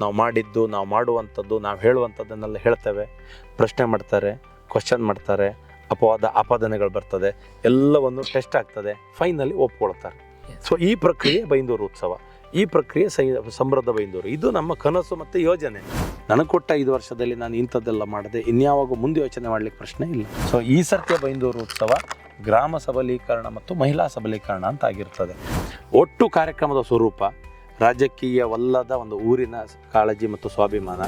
ನಾವು ಮಾಡಿದ್ದು ನಾವು ಮಾಡುವಂಥದ್ದು ನಾವು ಹೇಳುವಂಥದ್ದನ್ನೆಲ್ಲ ಹೇಳ್ತೇವೆ. ಪ್ರಶ್ನೆ ಮಾಡ್ತಾರೆ ಕ್ವಶನ್ ಮಾಡ್ತಾರೆ ಅಪವಾದ ಆಪಾದನೆಗಳು ಬರ್ತದೆ ಎಲ್ಲವನ್ನು ಟೆಸ್ಟ್ ಆಗ್ತದೆ ಫೈನಲಿ ಒಪ್ಕೊಳ್ತಾರೆ. ಸೊ ಈ ಪ್ರಕ್ರಿಯೆ ಬೈಂದೂರು ಉತ್ಸವ. ಈ ಪ್ರಕ್ರಿಯೆ ಸೈ ಸಮೃದ್ಧ ಬೈಂದೂರು. ಇದು ನಮ್ಮ ಕನಸು ಮತ್ತು ಯೋಜನೆ. ನನಗೆ ಕೊಟ್ಟ ಐದು ವರ್ಷದಲ್ಲಿ ನಾನು ಇಂಥದ್ದೆಲ್ಲ ಮಾಡಿದೆ ಇನ್ಯಾವಾಗ ಮುಂದೆ ಯೋಚನೆ ಮಾಡಲಿಕ್ಕೆ ಪ್ರಶ್ನೆ ಇಲ್ಲ. ಸೊ ಈ ಸರ್ತಿಯ ಬೈಂದೂರು ಉತ್ಸವ ಗ್ರಾಮ ಸಬಲೀಕರಣ ಮತ್ತು ಮಹಿಳಾ ಸಬಲೀಕರಣ ಅಂತ ಆಗಿರ್ತದೆ. ಒಟ್ಟು ಕಾರ್ಯಕ್ರಮದ ಸ್ವರೂಪ ರಾಜಕೀಯವಲ್ಲದ ಒಂದು ಊರಿನ ಕಾಳಜಿ ಮತ್ತು ಸ್ವಾಭಿಮಾನ.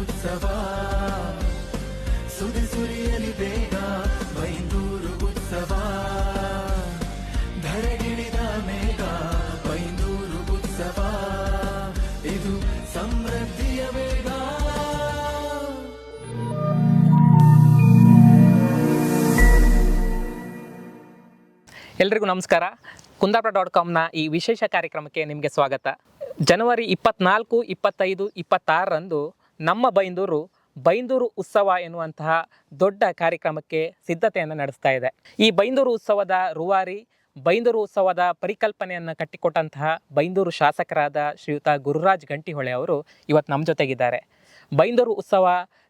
ಉತ್ಸವ. ಎಲ್ರಿಗೂ ನಮಸ್ಕಾರ. ಕುಂದಾಪುರ ಡಾಟ್ ಕಾಮ್ನ ಈ ವಿಶೇಷ ಕಾರ್ಯಕ್ರಮಕ್ಕೆ ನಿಮಗೆ ಸ್ವಾಗತ. ಜನವರಿ ಇಪ್ಪತ್ನಾಲ್ಕು, ಇಪ್ಪತ್ತೈದು, ಇಪ್ಪತ್ತಾರರಂದು ನಮ್ಮ ಬೈಂದೂರು ಬೈಂದೂರು ಉತ್ಸವ ಎನ್ನುವಂತಹ ದೊಡ್ಡ ಕಾರ್ಯಕ್ರಮಕ್ಕೆ ಸಿದ್ಧತೆಯನ್ನು ನಡೆಸ್ತಾ ಇದೆ. ಈ ಬೈಂದೂರು ಉತ್ಸವದ ರೂವಾರಿ, ಬೈಂದೂರು ಉತ್ಸವದ ಪರಿಕಲ್ಪನೆಯನ್ನು ಕಟ್ಟಿಕೊಟ್ಟಂತಹ ಬೈಂದೂರು ಶಾಸಕರಾದ ಶ್ರೀಯುತ ಗುರುರಾಜ್ ಗಂಟಿಹೊಳೆ ಅವರು ಇವತ್ತು ನಮ್ಮ ಜೊತೆಗಿದ್ದಾರೆ. ಬೈಂದೂರು ಉತ್ಸವ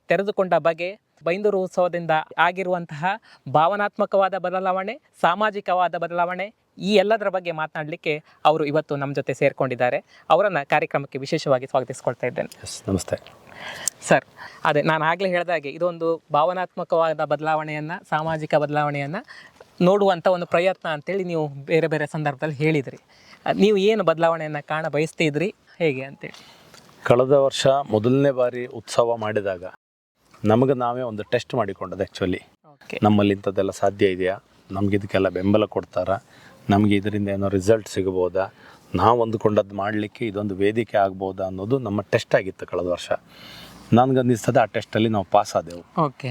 ತೆರೆದುಕೊಂಡ ಬಗೆ ಬೈಂದೂರು ಉತ್ಸವದಿಂದ ಆಗಿರುವಂತಹ ಭಾವನಾತ್ಮಕವಾದ ಬದಲಾವಣೆ ಸಾಮಾಜಿಕವಾದ ಬದಲಾವಣೆ ಈ ಎಲ್ಲದರ ಬಗ್ಗೆ ಮಾತನಾಡಲಿಕ್ಕೆ ಅವರು ಇವತ್ತು ನಮ್ಮ ಜೊತೆ ಸೇರಿಕೊಂಡಿದ್ದಾರೆ. ಅವರನ್ನು ಕಾರ್ಯಕ್ರಮಕ್ಕೆ ವಿಶೇಷವಾಗಿ ಸ್ವಾಗತಿಸ್ಕೊಳ್ತಾ ಇದ್ದೇನೆ. ನಮಸ್ತೆ. ಸರ್ ಅದೇ ನಾನು ಆಗಲೇ ಹೇಳಿದಾಗೆ ಇದೊಂದು ಭಾವನಾತ್ಮಕವಾದ ಬದಲಾವಣೆಯನ್ನು ಸಾಮಾಜಿಕ ಬದಲಾವಣೆಯನ್ನು ನೋಡುವಂಥ ಒಂದು ಪ್ರಯತ್ನ ಅಂತೇಳಿ ನೀವು ಬೇರೆ ಬೇರೆ ಸಂದರ್ಭದಲ್ಲಿ ಹೇಳಿದ್ರಿ. ನೀವು ಏನು ಬದಲಾವಣೆಯನ್ನು ಕಾಣ ಬಯಸ್ತಿದ್ರಿ? ಹೇಗೆ ಅಂತೇಳಿ. ಕಳೆದ ವರ್ಷ ಮೊದಲನೇ ಬಾರಿ ಉತ್ಸವ ಮಾಡಿದಾಗ ನಮಗೆ ನಾವೇ ಒಂದು ಟೆಸ್ಟ್ ಮಾಡಿಕೊಂಡದ್ದು ಆ್ಯಕ್ಚುಲಿ ಓಕೆ ನಮ್ಮಲ್ಲಿ ಇಂಥದ್ದೆಲ್ಲ ಸಾಧ್ಯ ಇದೆಯಾ? ನಮ್ಗೆ ಇದಕ್ಕೆಲ್ಲ ಬೆಂಬಲ ಕೊಡ್ತಾರಾ? ನಮಗೆ ಇದರಿಂದ ಏನೋ ರಿಸಲ್ಟ್ ಸಿಗ್ಬೋದಾ ನಾವು ಅಂದುಕೊಂಡದ್ದು ಮಾಡಲಿಕ್ಕೆ ಇದೊಂದು ವೇದಿಕೆ ಆಗ್ಬೋದಾ ಅನ್ನೋದು ನಮ್ಮ ಟೆಸ್ಟ್ ಆಗಿತ್ತು ಕಳೆದ ವರ್ಷ. ನನಗನ್ನಿಸ್ತದೆ ಆ ಟೆಸ್ಟಲ್ಲಿ ನಾವು ಪಾಸ್ ಆದೆವು. ಓಕೆ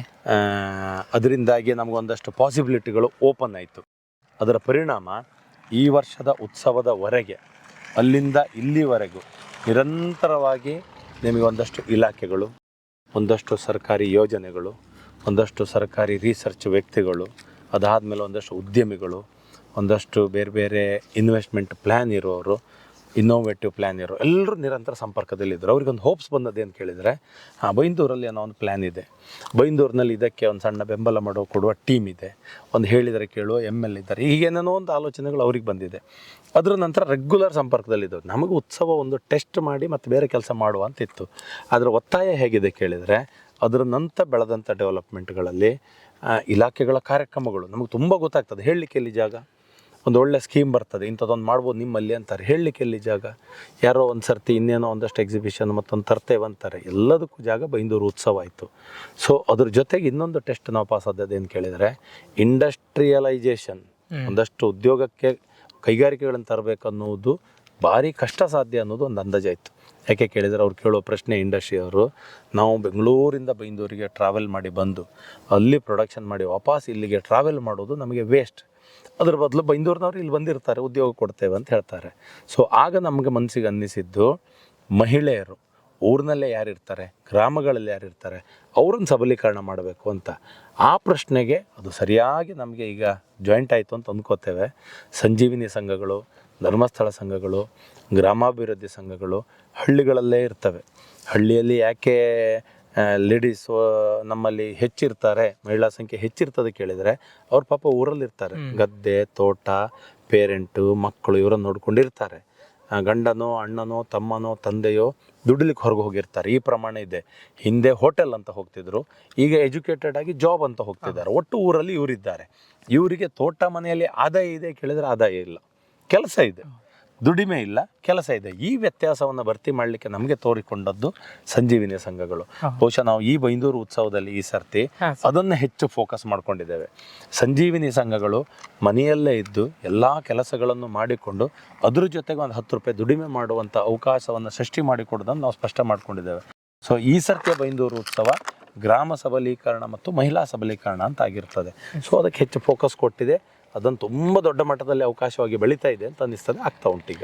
ಅದರಿಂದಾಗಿ ನಮಗೊಂದಷ್ಟು ಪಾಸಿಬಿಲಿಟಿಗಳು ಓಪನ್ ಆಯಿತು. ಅದರ ಪರಿಣಾಮ ಈ ವರ್ಷದ ಉತ್ಸವದವರೆಗೆ ಅಲ್ಲಿಂದ ಇಲ್ಲಿವರೆಗೂ ನಿರಂತರವಾಗಿ ನಿಮಗೆ ಒಂದಷ್ಟು ಇಲಾಖೆಗಳು ಒಂದಷ್ಟು ಸರ್ಕಾರಿ ಯೋಜನೆಗಳು, ಒಂದಷ್ಟು ಸರ್ಕಾರಿ ರಿಸರ್ಚ್ ವ್ಯಕ್ತಿಗಳು, ಅದಾದಮೇಲೆ ಒಂದಷ್ಟು ಉದ್ಯಮಿಗಳು, ಒಂದಷ್ಟು ಬೇರೆ ಬೇರೆ ಇನ್ವೆಸ್ಟ್ಮೆಂಟ್ ಪ್ಲ್ಯಾನ್ ಇರೋರು ಇನ್ನೋವೇಟಿವ್ ಪ್ಲ್ಯಾನ್ ಇರೋ ಎಲ್ಲರೂ ನಿರಂತರ ಸಂಪರ್ಕದಲ್ಲಿದ್ದರು ಅವ್ರಿಗೊಂದು ಹೋಪ್ಸ್ ಬಂದದ್ದು ಏನು ಕೇಳಿದರೆ, ಹಾಂ, ಬೈಂದೂರಲ್ಲಿ ಅನ್ನೋ ಒಂದು ಪ್ಲ್ಯಾನ್ ಇದೆ. ಬೈಂದೂರಿನಲ್ಲಿ ಇದಕ್ಕೆ ಒಂದು ಸಣ್ಣ ಬೆಂಬಲ ಮಾಡೋ, ಕೊಡುವ ಟೀಮ್ ಇದೆ. ಒಂದು ಹೇಳಿದರೆ ಕೇಳುವ ಎಂ ಎಲ್ ಇದ್ದಾರೆ. ಏನೋ ಒಂದು ಆಲೋಚನೆಗಳು ಅವ್ರಿಗೆ ಬಂದಿದೆ. ಅದರ ನಂತರ ರೆಗ್ಯುಲರ್ ಸಂಪರ್ಕದಲ್ಲಿದ್ದವು ನಮಗೆ ಉತ್ಸವ ಒಂದು ಟೆಸ್ಟ್ ಮಾಡಿ ಮತ್ತು ಬೇರೆ ಕೆಲಸ ಮಾಡುವ ಅಂತಿತ್ತು ಅದರ ಒತ್ತಾಯ ಹೇಗಿದೆ ಕೇಳಿದರೆ, ಅದರ ನಂತರ ಬೆಳೆದಂಥ ಡೆವಲಪ್ಮೆಂಟ್ಗಳಲ್ಲಿ ಇಲಾಖೆಗಳ ಕಾರ್ಯಕ್ರಮಗಳು, ನಮಗೆ ತುಂಬ ಗೊತ್ತಾಗ್ತದೆ. ಹೇಳಲಿಕ್ಕೆ ಇಲ್ಲಿ ಜಾಗ? ಒಂದು ಒಳ್ಳೆ ಸ್ಕೀಮ್ ಬರ್ತದೆ. ಇಂಥದ್ದೊಂದು ಮಾಡ್ಬೋದು ನಿಮ್ಮಲ್ಲಿ ಅಂತಾರೆ. ಹೇಳಲಿಕ್ಕೆ ಎಲ್ಲಿ ಜಾಗ? ಯಾರೋ ಒಂದು ಸರ್ತಿ ಇನ್ನೇನೋ ಒಂದಷ್ಟು ಎಕ್ಸಿಬಿಷನ್ ಮತ್ತೊಂದು ತರ್ತೇವೆ ಅಂತಾರೆ ಎಲ್ಲದಕ್ಕೂ ಜಾಗ ಬೈಂದೂರು ಉತ್ಸವ ಆಯಿತು. ಸೊ ಅದ್ರ ಜೊತೆಗೆ ಇನ್ನೊಂದು ಟೆಸ್ಟ್ ನಾವು ಪಾಸ್ ಆದದ್ದು ಏನು ಕೇಳಿದರೆ ಇಂಡಸ್ಟ್ರಿಯಲೈಜೇಷನ್ ಒಂದಷ್ಟು ಉದ್ಯೋಗಕ್ಕೆ ಕೈಗಾರಿಕೆಗಳನ್ನು ತರಬೇಕನ್ನುವುದು ಭಾರಿ ಕಷ್ಟ ಸಾಧ್ಯ ಅನ್ನೋದು ಒಂದು ಅಂದಾಜಾಯಿತು ಯಾಕೆ ಕೇಳಿದರೆ ಅವ್ರು ಕೇಳೋ ಪ್ರಶ್ನೆ ಇಂಡಸ್ಟ್ರಿ ಅವರು ನಾವು ಬೆಂಗಳೂರಿಂದ ಬೈಂದೂರಿಗೆ ಟ್ರಾವೆಲ್ ಮಾಡಿ ಬಂದು ಅಲ್ಲಿ ಪ್ರೊಡಕ್ಷನ್ ಮಾಡಿ ವಾಪಸ್ ಇಲ್ಲಿಗೆ ಟ್ರಾವೆಲ್ ಮಾಡೋದು ನಮಗೆ ವೇಸ್ಟ್ ಅದ್ರ ಬದಲು ಬೈಂದೂರಿನವ್ರು ಇಲ್ಲಿ ಬಂದಿರ್ತಾರೆ, ಉದ್ಯೋಗ ಕೊಡ್ತೇವೆ ಅಂತ ಹೇಳ್ತಾರೆ. ಸೊ ಆಗ ನಮಗೆ ಮನಸ್ಸಿಗೆ ಅನ್ನಿಸಿದ್ದು ಮಹಿಳೆಯರು, ಊರಿನಲ್ಲೇ ಯಾರಿರ್ತಾರೆ ಗ್ರಾಮಗಳಲ್ಲಿ ಯಾರಿರ್ತಾರೆ ಅವ್ರನ್ನ ಸಬಲೀಕರಣ ಮಾಡಬೇಕು ಅಂತ. ಆ ಪ್ರಶ್ನೆಗೆ ಅದು ಸರಿಯಾಗಿ ನಮಗೆ ಈಗ ಜಾಯಿಂಟ್ ಆಯಿತು ಅಂತ ಅಂದ್ಕೋತೇವೆ. ಸಂಜೀವಿನಿ ಸಂಘಗಳು, ಧರ್ಮಸ್ಥಳ ಸಂಘಗಳು, ಗ್ರಾಮಾಭಿವೃದ್ಧಿ ಸಂಘಗಳು ಹಳ್ಳಿಗಳಲ್ಲೇ ಇರ್ತವೆ. ಹಳ್ಳಿಯಲ್ಲಿ ಯಾಕೆ ಲೇಡೀಸ್ ನಮ್ಮಲ್ಲಿ ಹೆಚ್ಚಿರ್ತಾರೆ ಮಹಿಳಾ ಸಂಖ್ಯೆ ಹೆಚ್ಚಿರ್ತದೆ ಕೇಳಿದರೆ ಅವ್ರ ಪಾಪ ಊರಲ್ಲಿರ್ತಾರೆ. ಗದ್ದೆ ತೋಟ ಪೇರೆಂಟು ಮಕ್ಕಳು ಇವರನ್ನು ನೋಡ್ಕೊಂಡಿರ್ತಾರೆ. ಗಂಡನೋ ಅಣ್ಣನೋ ತಮ್ಮನೋ ತಂದೆಯೋ ದುಡಿಲಿಕ್ಕೆ ಹೊರಗೆ ಹೋಗಿರ್ತಾರೆ. ಈ ಪ್ರಮಾಣ ಇದೆ. ಹಿಂದೆ ಹೋಟೆಲ್ ಅಂತ ಹೋಗ್ತಿದ್ರು ಈಗ ಎಜುಕೇಟೆಡ್ ಆಗಿ ಜಾಬ್ ಅಂತ ಹೋಗ್ತಿದ್ದಾರೆ. ಒಟ್ಟು ಊರಲ್ಲಿ ಇವರಿದ್ದಾರೆ. ಇವರಿಗೆ ತೋಟ ಮನೆಯಲ್ಲಿ ಆದಾಯ ಇದೆ ಕೇಳಿದರೆ ಆದಾಯ ಇಲ್ಲ. ಕೆಲಸ ಇದೆ. ದುಡಿಮೆ ಇಲ್ಲ ಕೆಲಸ ಇದೆ. ಈ ವ್ಯತ್ಯಾಸವನ್ನು ಭರ್ತಿ ಮಾಡಲಿಕ್ಕೆ ನಮಗೆ ತೋರಿಕೊಂಡದ್ದು ಸಂಜೀವಿನಿ ಸಂಘಗಳು. ಬಹುಶಃ ನಾವು ಈ ಬೈಂದೂರು ಉತ್ಸವದಲ್ಲಿ ಈ ಸರ್ತಿ ಅದನ್ನು ಹೆಚ್ಚು ಫೋಕಸ್ ಮಾಡ್ಕೊಂಡಿದ್ದೇವೆ. ಸಂಜೀವಿನಿ ಸಂಘಗಳು ಮನೆಯಲ್ಲೇ ಇದ್ದು ಎಲ್ಲ ಕೆಲಸಗಳನ್ನು ಮಾಡಿಕೊಂಡು ಅದ್ರ ಜೊತೆಗೆ ಒಂದು ಹತ್ತು ರೂಪಾಯಿ ದುಡಿಮೆ ಮಾಡುವಂಥ ಅವಕಾಶವನ್ನು ಸೃಷ್ಟಿ ಮಾಡಿಕೊಡೋದನ್ನು ನಾವು ಸ್ಪಷ್ಟ ಮಾಡ್ಕೊಂಡಿದ್ದೇವೆ. ಸೊ ಈ ಸರ್ತಿಯ ಬೈಂದೂರು ಉತ್ಸವ ಗ್ರಾಮ ಸಬಲೀಕರಣ ಮತ್ತು ಮಹಿಳಾ ಸಬಲೀಕರಣ ಅಂತ ಆಗಿರ್ತದೆ. ಸೊ ಅದಕ್ಕೆ ಹೆಚ್ಚು ಫೋಕಸ್ ಕೊಟ್ಟಿದೆ. ಅದನ್ನು ತುಂಬ ದೊಡ್ಡ ಮಟ್ಟದಲ್ಲಿ ಅವಕಾಶವಾಗಿ ಬೆಳೀತಾ ಇದೆ ಅಂತ ಅನ್ನಿಸ್ತದೆ ಆಗ್ತಾ ಉಂಟೀಗ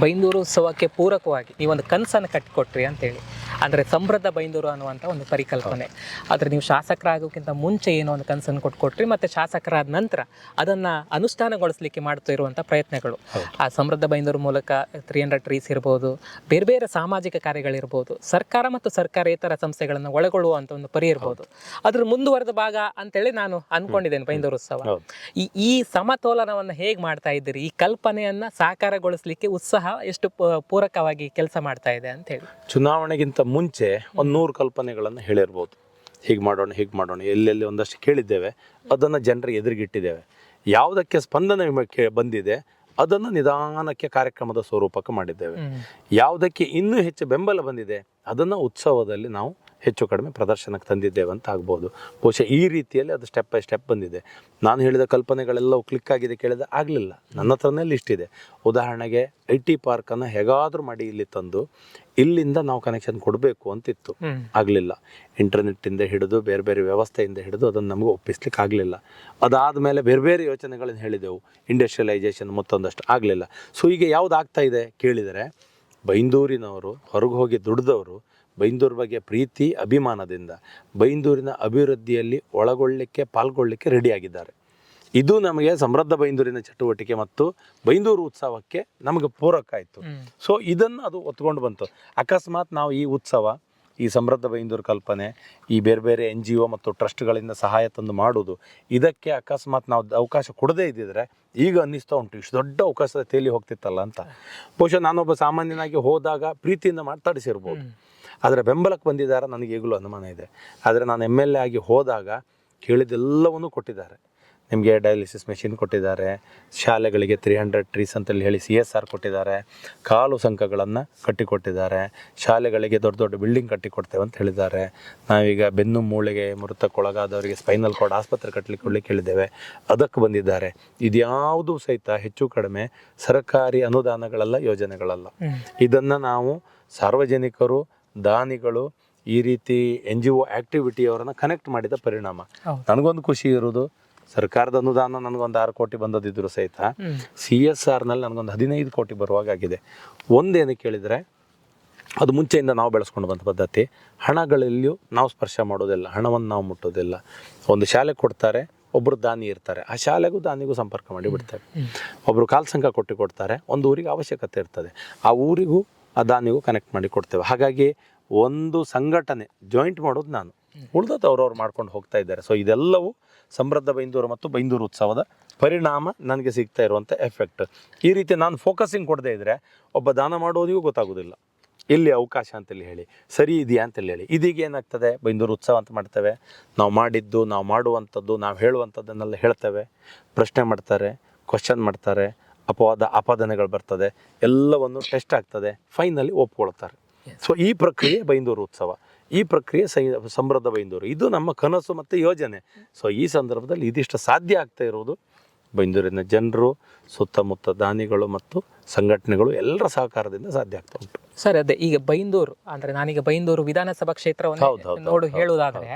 ಬೈಂದೂರು ಉತ್ಸವಕ್ಕೆ ಪೂರಕವಾಗಿ ನೀವೊಂದು ಕನಸನ್ನು ಕಟ್ಟಿಕೊಟ್ರಿ ಅಂತೇಳಿ. ಅಂದರೆ ಸಮೃದ್ಧ ಬೈಂದೂರು ಅನ್ನುವಂಥ ಒಂದು ಪರಿಕಲ್ಪನೆ. ಆದರೆ ನೀವು ಶಾಸಕರಾಗೋಕ್ಕಿಂತ ಮುಂಚೆ ಏನೋ ಒಂದು ಕನಸನ್ನು ಕೊಟ್ಕೊಟ್ರಿ ಮತ್ತು ಶಾಸಕರಾದ ನಂತರ ಅದನ್ನು ಅನುಷ್ಠಾನಗೊಳಿಸಲಿಕ್ಕೆ ಮಾಡ್ತಾ ಇರುವಂಥ ಪ್ರಯತ್ನಗಳು. ಆ ಸಮೃದ್ಧ ಬೈಂದೂರು ಮೂಲಕ ತ್ರೀ ಹಂಡ್ರೆಡ್ ಟ್ರೀಸ್ ಇರ್ಬೋದು ಬೇರೆ ಬೇರೆ ಸಾಮಾಜಿಕ ಕಾರ್ಯಗಳಿರ್ಬೋದು ಸರ್ಕಾರ ಮತ್ತು ಸರ್ಕಾರೇತರ ಸಂಸ್ಥೆಗಳನ್ನು ಒಳಗೊಳ್ಳುವಂಥ ಒಂದು ಪರಿ ಇರ್ಬೋದು. ಅದ್ರ ಮುಂದುವರೆದ ಭಾಗ ಅಂತೇಳಿ ನಾನು ಅನ್ಕೊಂಡಿದ್ದೇನೆ ಬೈಂದೂರು ಉತ್ಸವ ಈ ಈ ಸಮತೋಲನವನ್ನು ಹೇಗೆ ಮಾಡ್ತಾ ಇದ್ದೀರಿ? ಈ ಕಲ್ಪನೆಯನ್ನು ಸಾಕಾರಗೊಳಿಸಲಿಕ್ಕೆ ಉತ್ಸಾಹ ಎಷ್ಟು ಪೂರಕವಾಗಿ ಕೆಲಸ ಮಾಡ್ತಾ ಇದೆ ಅಂತ ಹೇಳಿ ಚುನಾವಣೆಗಿಂತ ಮುಂಚೆ ಒಂದು ನೂರು ಕಲ್ಪನೆಗಳನ್ನು ಹೇಳಿರ್ಬೋದು. ಹೀಗೆ ಮಾಡೋಣ ಹೀಗೆ ಮಾಡೋಣ ಎಲ್ಲೆಲ್ಲಿ ಒಂದಷ್ಟು ಕೇಳಿದ್ದೇವೆ ಅದನ್ನು ಜನರಿಗೆ ಎದುರಿಗಿಟ್ಟಿದ್ದೇವೆ. ಯಾವುದಕ್ಕೆ ಸ್ಪಂದನೆ ಕೇ ಬಂದಿದೆ ಅದನ್ನು ನಿಧಾನಕ್ಕೆ ಕಾರ್ಯಕ್ರಮದ ಸ್ವರೂಪಕ್ಕೆ ಮಾಡಿದ್ದೇವೆ. ಯಾವುದಕ್ಕೆ ಇನ್ನೂ ಹೆಚ್ಚು ಬೆಂಬಲ ಬಂದಿದೆ ಅದನ್ನು ಉತ್ಸವದಲ್ಲಿ ನಾವು ಹೆಚ್ಚು ಕಡಿಮೆ ಪ್ರದರ್ಶನಕ್ಕೆ ತಂದಿದ್ದೇವೆ ಅಂತ ಆಗ್ಬೋದು. ಬಹುಶಃ ಈ ರೀತಿಯಲ್ಲಿ ಅದು ಸ್ಟೆಪ್ ಬೈ ಸ್ಟೆಪ್ ಬಂದಿದೆ. ನಾನು ಹೇಳಿದ ಕಲ್ಪನೆಗಳೆಲ್ಲವೂ ಕ್ಲಿಕ್ ಆಗಿದೆ ಕೇಳಿದ ಆಗಲಿಲ್ಲ. ನನ್ನ ಹತ್ರನೇ ಲಿಸ್ಟ್ ಇದೆ. ಉದಾಹರಣೆಗೆ ಐ ಟಿ ಪಾರ್ಕನ್ನು ಹೇಗಾದರೂ ಮಾಡಿ ಇಲ್ಲಿ ತಂದು ಇಲ್ಲಿಂದ ನಾವು ಕನೆಕ್ಷನ್ ಕೊಡಬೇಕು ಅಂತಿತ್ತು. ಆಗಲಿಲ್ಲ. ಇಂಟರ್ನೆಟ್ಟಿಂದ ಹಿಡಿದು ಬೇರೆ ಬೇರೆ ವ್ಯವಸ್ಥೆಯಿಂದ ಹಿಡಿದು ಅದನ್ನು ನಮಗೆ ಒಪ್ಪಿಸ್ಲಿಕ್ಕೆ ಆಗಲಿಲ್ಲ. ಅದಾದ ಮೇಲೆ ಬೇರೆ ಬೇರೆ ಯೋಚನೆಗಳನ್ನು ಹೇಳಿದೆವು. ಇಂಡಸ್ಟ್ರಿಯಲೈಸೇಷನ್ ಮತ್ತೊಂದಷ್ಟು ಆಗಲಿಲ್ಲ. ಸೊ ಈಗ ಯಾವ್ದು ಆಗ್ತಾ ಇದೆ ಕೇಳಿದರೆ ಬೈಂದೂರಿನವರು ಹೊರಗೆ ಹೋಗಿ ದುಡಿದವರು ಬೈಂದೂರು ಬಗ್ಗೆ ಪ್ರೀತಿ ಅಭಿಮಾನದಿಂದ ಬೈಂದೂರಿನ ಅಭಿವೃದ್ಧಿಯಲ್ಲಿ ಒಳಗೊಳ್ಳಲಿಕ್ಕೆ ಪಾಲ್ಗೊಳ್ಳಲಿಕ್ಕೆ ರೆಡಿಯಾಗಿದ್ದಾರೆ ಇದು ನಮಗೆ ಸಮೃದ್ಧ ಬೈಂದೂರಿನ ಚಟುವಟಿಕೆ ಮತ್ತು ಬೈಂದೂರು ಉತ್ಸವಕ್ಕೆ ನಮಗೆ ಪೂರಕ ಆಯಿತು. ಸೊ ಇದನ್ನು ಅದು ಒತ್ಕೊಂಡು ಬಂತು. ಅಕಸ್ಮಾತ್ ನಾವು ಈ ಉತ್ಸವ ಈ ಸಮೃದ್ಧ ಬೈಂದೂರು ಕಲ್ಪನೆ ಈ ಬೇರೆ ಬೇರೆ ಎನ್ ಜಿ ಒ ಮತ್ತು ಟ್ರಸ್ಟ್ಗಳಿಂದ ಸಹಾಯ ತಂದು ಮಾಡೋದು ಇದಕ್ಕೆ ಅಕಸ್ಮಾತ್ ನಾವು ಅವಕಾಶ ಕೊಡದೇ ಇದ್ದಿದ್ರೆ ಈಗ ಅನ್ನಿಸ್ತಾ ಉಂಟು. ಇಷ್ಟು ದೊಡ್ಡ ಅವಕಾಶ ತೇಲಿ ಹೋಗ್ತಿತ್ತಲ್ಲ ಅಂತ. ಬಹುಶಃ ನಾನೊಬ್ಬ ಸಾಮಾನ್ಯನಾಗಿ ಹೋದಾಗ ಪ್ರೀತಿಯಿಂದ ಮಾತಾಡಿಸಿರ್ಬೋದು. ಆದರೆ ಬೆಂಬಲಕ್ಕೆ ಬಂದಿದ್ದಾರೆ ನನಗೆ ಈಗಲೂ ಅನುಮಾನ ಇದೆ. ಆದರೆ ನಾನು ಎಂ ಎಲ್ ಎ ಆಗಿ ಹೋದಾಗ ಕೇಳಿದೆಲ್ಲವನ್ನೂ ಕೊಟ್ಟಿದ್ದಾರೆ. ನಿಮಗೆ ಡಯಾಲಿಸಿಸ್ ಮೆಷಿನ್ ಕೊಟ್ಟಿದ್ದಾರೆ ಶಾಲೆಗಳಿಗೆ ತ್ರೀ ಹಂಡ್ರೆಡ್ ಟ್ರೀಸ್ ಅಂತೇಳಿ ಹೇಳಿ ಸಿ ಎಸ್ ಆರ್ ಕೊಟ್ಟಿದ್ದಾರೆ ಕಾಲು ಸಂಘಗಳನ್ನು ಕಟ್ಟಿಕೊಟ್ಟಿದ್ದಾರೆ ಶಾಲೆಗಳಿಗೆ ದೊಡ್ಡ ದೊಡ್ಡ ಬಿಲ್ಡಿಂಗ್ ಕಟ್ಟಿಕೊಡ್ತೇವೆ ಅಂತ ಹೇಳಿದ್ದಾರೆ. ನಾವೀಗ ಬೆನ್ನು ಮೂಳೆಗೆ ಮೃತಕ್ಕೊಳಗಾದವರಿಗೆ ಸ್ಪೈನಲ್ ಕಾರ್ಡ್ ಆಸ್ಪತ್ರೆ ಕಟ್ಟಲಿಕ್ಕೆ ಕೊಡಲಿಕ್ಕೆ ಹೇಳಿದ್ದೇವೆ ಅದಕ್ಕೆ ಬಂದಿದ್ದಾರೆ. ಇದ್ಯಾವುದೂ ಸಹಿತ ಹೆಚ್ಚು ಕಡಿಮೆ ಸರ್ಕಾರಿ ಅನುದಾನಗಳಲ್ಲ ಯೋಜನೆಗಳಲ್ಲ. ಇದನ್ನು ನಾವು ಸಾರ್ವಜನಿಕರು ದಾನಿಗಳು ಈ ರೀತಿ ಎನ್ ಜಿ ಒ ಆ್ಯಕ್ಟಿವಿಟಿಯವರನ್ನು ಕನೆಕ್ಟ್ ಮಾಡಿದ ಪರಿಣಾಮ. ನನಗೊಂದು ಖುಷಿ ಇರೋದು ಸರ್ಕಾರದ ಅನುದಾನ ನನಗೊಂದು ಆರು ಕೋಟಿ ಬಂದದಿದ್ರು ಸಹಿತ. ಸಿ ಎಸ್ ಆರ್ನಲ್ಲಿ ನನಗೊಂದು ಹದಿನೈದು ಕೋಟಿ ಬರುವಾಗಿದೆ ಒಂದೇನು ಕೇಳಿದರೆ ಅದು ಮುಂಚೆಯಿಂದ ನಾವು ಬೆಳೆಸ್ಕೊಂಡು ಬಂದ ಪದ್ಧತಿ. ಹಣಗಳಲ್ಲಿಯೂ ನಾವು ಸ್ಪರ್ಶ ಮಾಡೋದಿಲ್ಲ ಹಣವನ್ನು ನಾವು ಮುಟ್ಟೋದಿಲ್ಲ. ಒಂದು ಶಾಲೆ ಕೊಡ್ತಾರೆ ಒಬ್ಬರು ದಾನಿ ಇರ್ತಾರೆ. ಆ ಶಾಲೆಗೂ ದಾನಿಗೂ ಸಂಪರ್ಕ ಮಾಡಿ ಬಿಡ್ತಾರೆ ಒಬ್ಬರು ಕಾಲ್ ಸಂಘ ಕೊಟ್ಟು ಕೊಡ್ತಾರೆ ಒಂದು ಊರಿಗೆ ಅವಶ್ಯಕತೆ ಇರ್ತದೆ. ಆ ಊರಿಗೂ ದಾನಿಗೂ ಕನೆಕ್ಟ್ ಮಾಡಿ ಕೊಡ್ತೇವೆ. ಹಾಗಾಗಿ ಒಂದು ಸಂಘಟನೆ ಜಾಯಿಂಟ್ ಮಾಡೋದು ನಾನು. ಉಳಿದದ್ದು ಅವ್ರವ್ರು ಮಾಡ್ಕೊಂಡು ಹೋಗ್ತಾ ಇದ್ದಾರೆ. ಸೊ ಇದೆಲ್ಲವೂ ಸಮೃದ್ಧ ಬೈಂದೂರು ಮತ್ತು ಬೈಂದೂರು ಉತ್ಸವದ ಪರಿಣಾಮ ನನಗೆ ಸಿಗ್ತಾ ಇರುವಂಥ ಎಫೆಕ್ಟ್ ಈ ರೀತಿ ನಾನು ಫೋಕಸಿಂಗ್ ಕೊಡದೇ ಇದ್ದರೆ ಒಬ್ಬ ದಾನ ಮಾಡೋದಿಗೂ ಗೊತ್ತಾಗೋದಿಲ್ಲ. ಇಲ್ಲಿ ಅವಕಾಶ ಅಂತೇಳಿ ಹೇಳಿ ಸರಿ ಇದೆಯಾ ಅಂತೇಳಿ ಹೇಳಿ. ಇದೀಗ ಏನಾಗ್ತದೆ? ಬೈಂದೂರು ಉತ್ಸವ ಅಂತ ಮಾಡ್ತೇವೆ. ನಾವು ಮಾಡಿದ್ದು ನಾವು ಮಾಡುವಂಥದ್ದು ನಾವು ಹೇಳುವಂಥದ್ದನ್ನೆಲ್ಲ ಹೇಳ್ತೇವೆ. ಪ್ರಶ್ನೆ ಮಾಡ್ತಾರೆ ಕ್ವಶನ್ ಮಾಡ್ತಾರೆ. ಅಪವಾದ ಅಪಾದನೆಗಳು ಬರ್ತದೆ ಎಲ್ಲವನ್ನು ಟೆಸ್ಟ್ ಆಗ್ತದೆ ಫೈನಲಿ ಒಪ್ಕೊಳ್ತಾರೆ. ಸೊ ಈ ಪ್ರಕ್ರಿಯೆ ಬೈಂದೂರು ಉತ್ಸವ. ಈ ಪ್ರಕ್ರಿಯೆ ಸೈ ಸಮೃದ್ಧ ಬೈಂದೂರು. ಇದು ನಮ್ಮ ಕನಸು ಮತ್ತು ಯೋಜನೆ. ಸೊ ಈ ಸಂದರ್ಭದಲ್ಲಿ ಇದಿಷ್ಟು ಸಾಧ್ಯ ಆಗ್ತಾ ಇರುವುದು ಬೈಂದೂರಿನ ಜನರು ಸುತ್ತಮುತ್ತ ದಾನಿಗಳು ಮತ್ತು ಸಂಘಟನೆಗಳು ಎಲ್ಲರ ಸಹಕಾರದಿಂದ ಸಾಧ್ಯ ಆಗ್ತಾ ಉಂಟು. ಸರ್ ಅದೇ ಈಗ ಬೈಂದೂರು ಅಂದ್ರೆ ನಾನೀಗ ಬೈಂದೂರು ವಿಧಾನಸಭಾ ಕ್ಷೇತ್ರವನ್ನು ನೋಡು ಹೇಳುವುದಾದ್ರೆ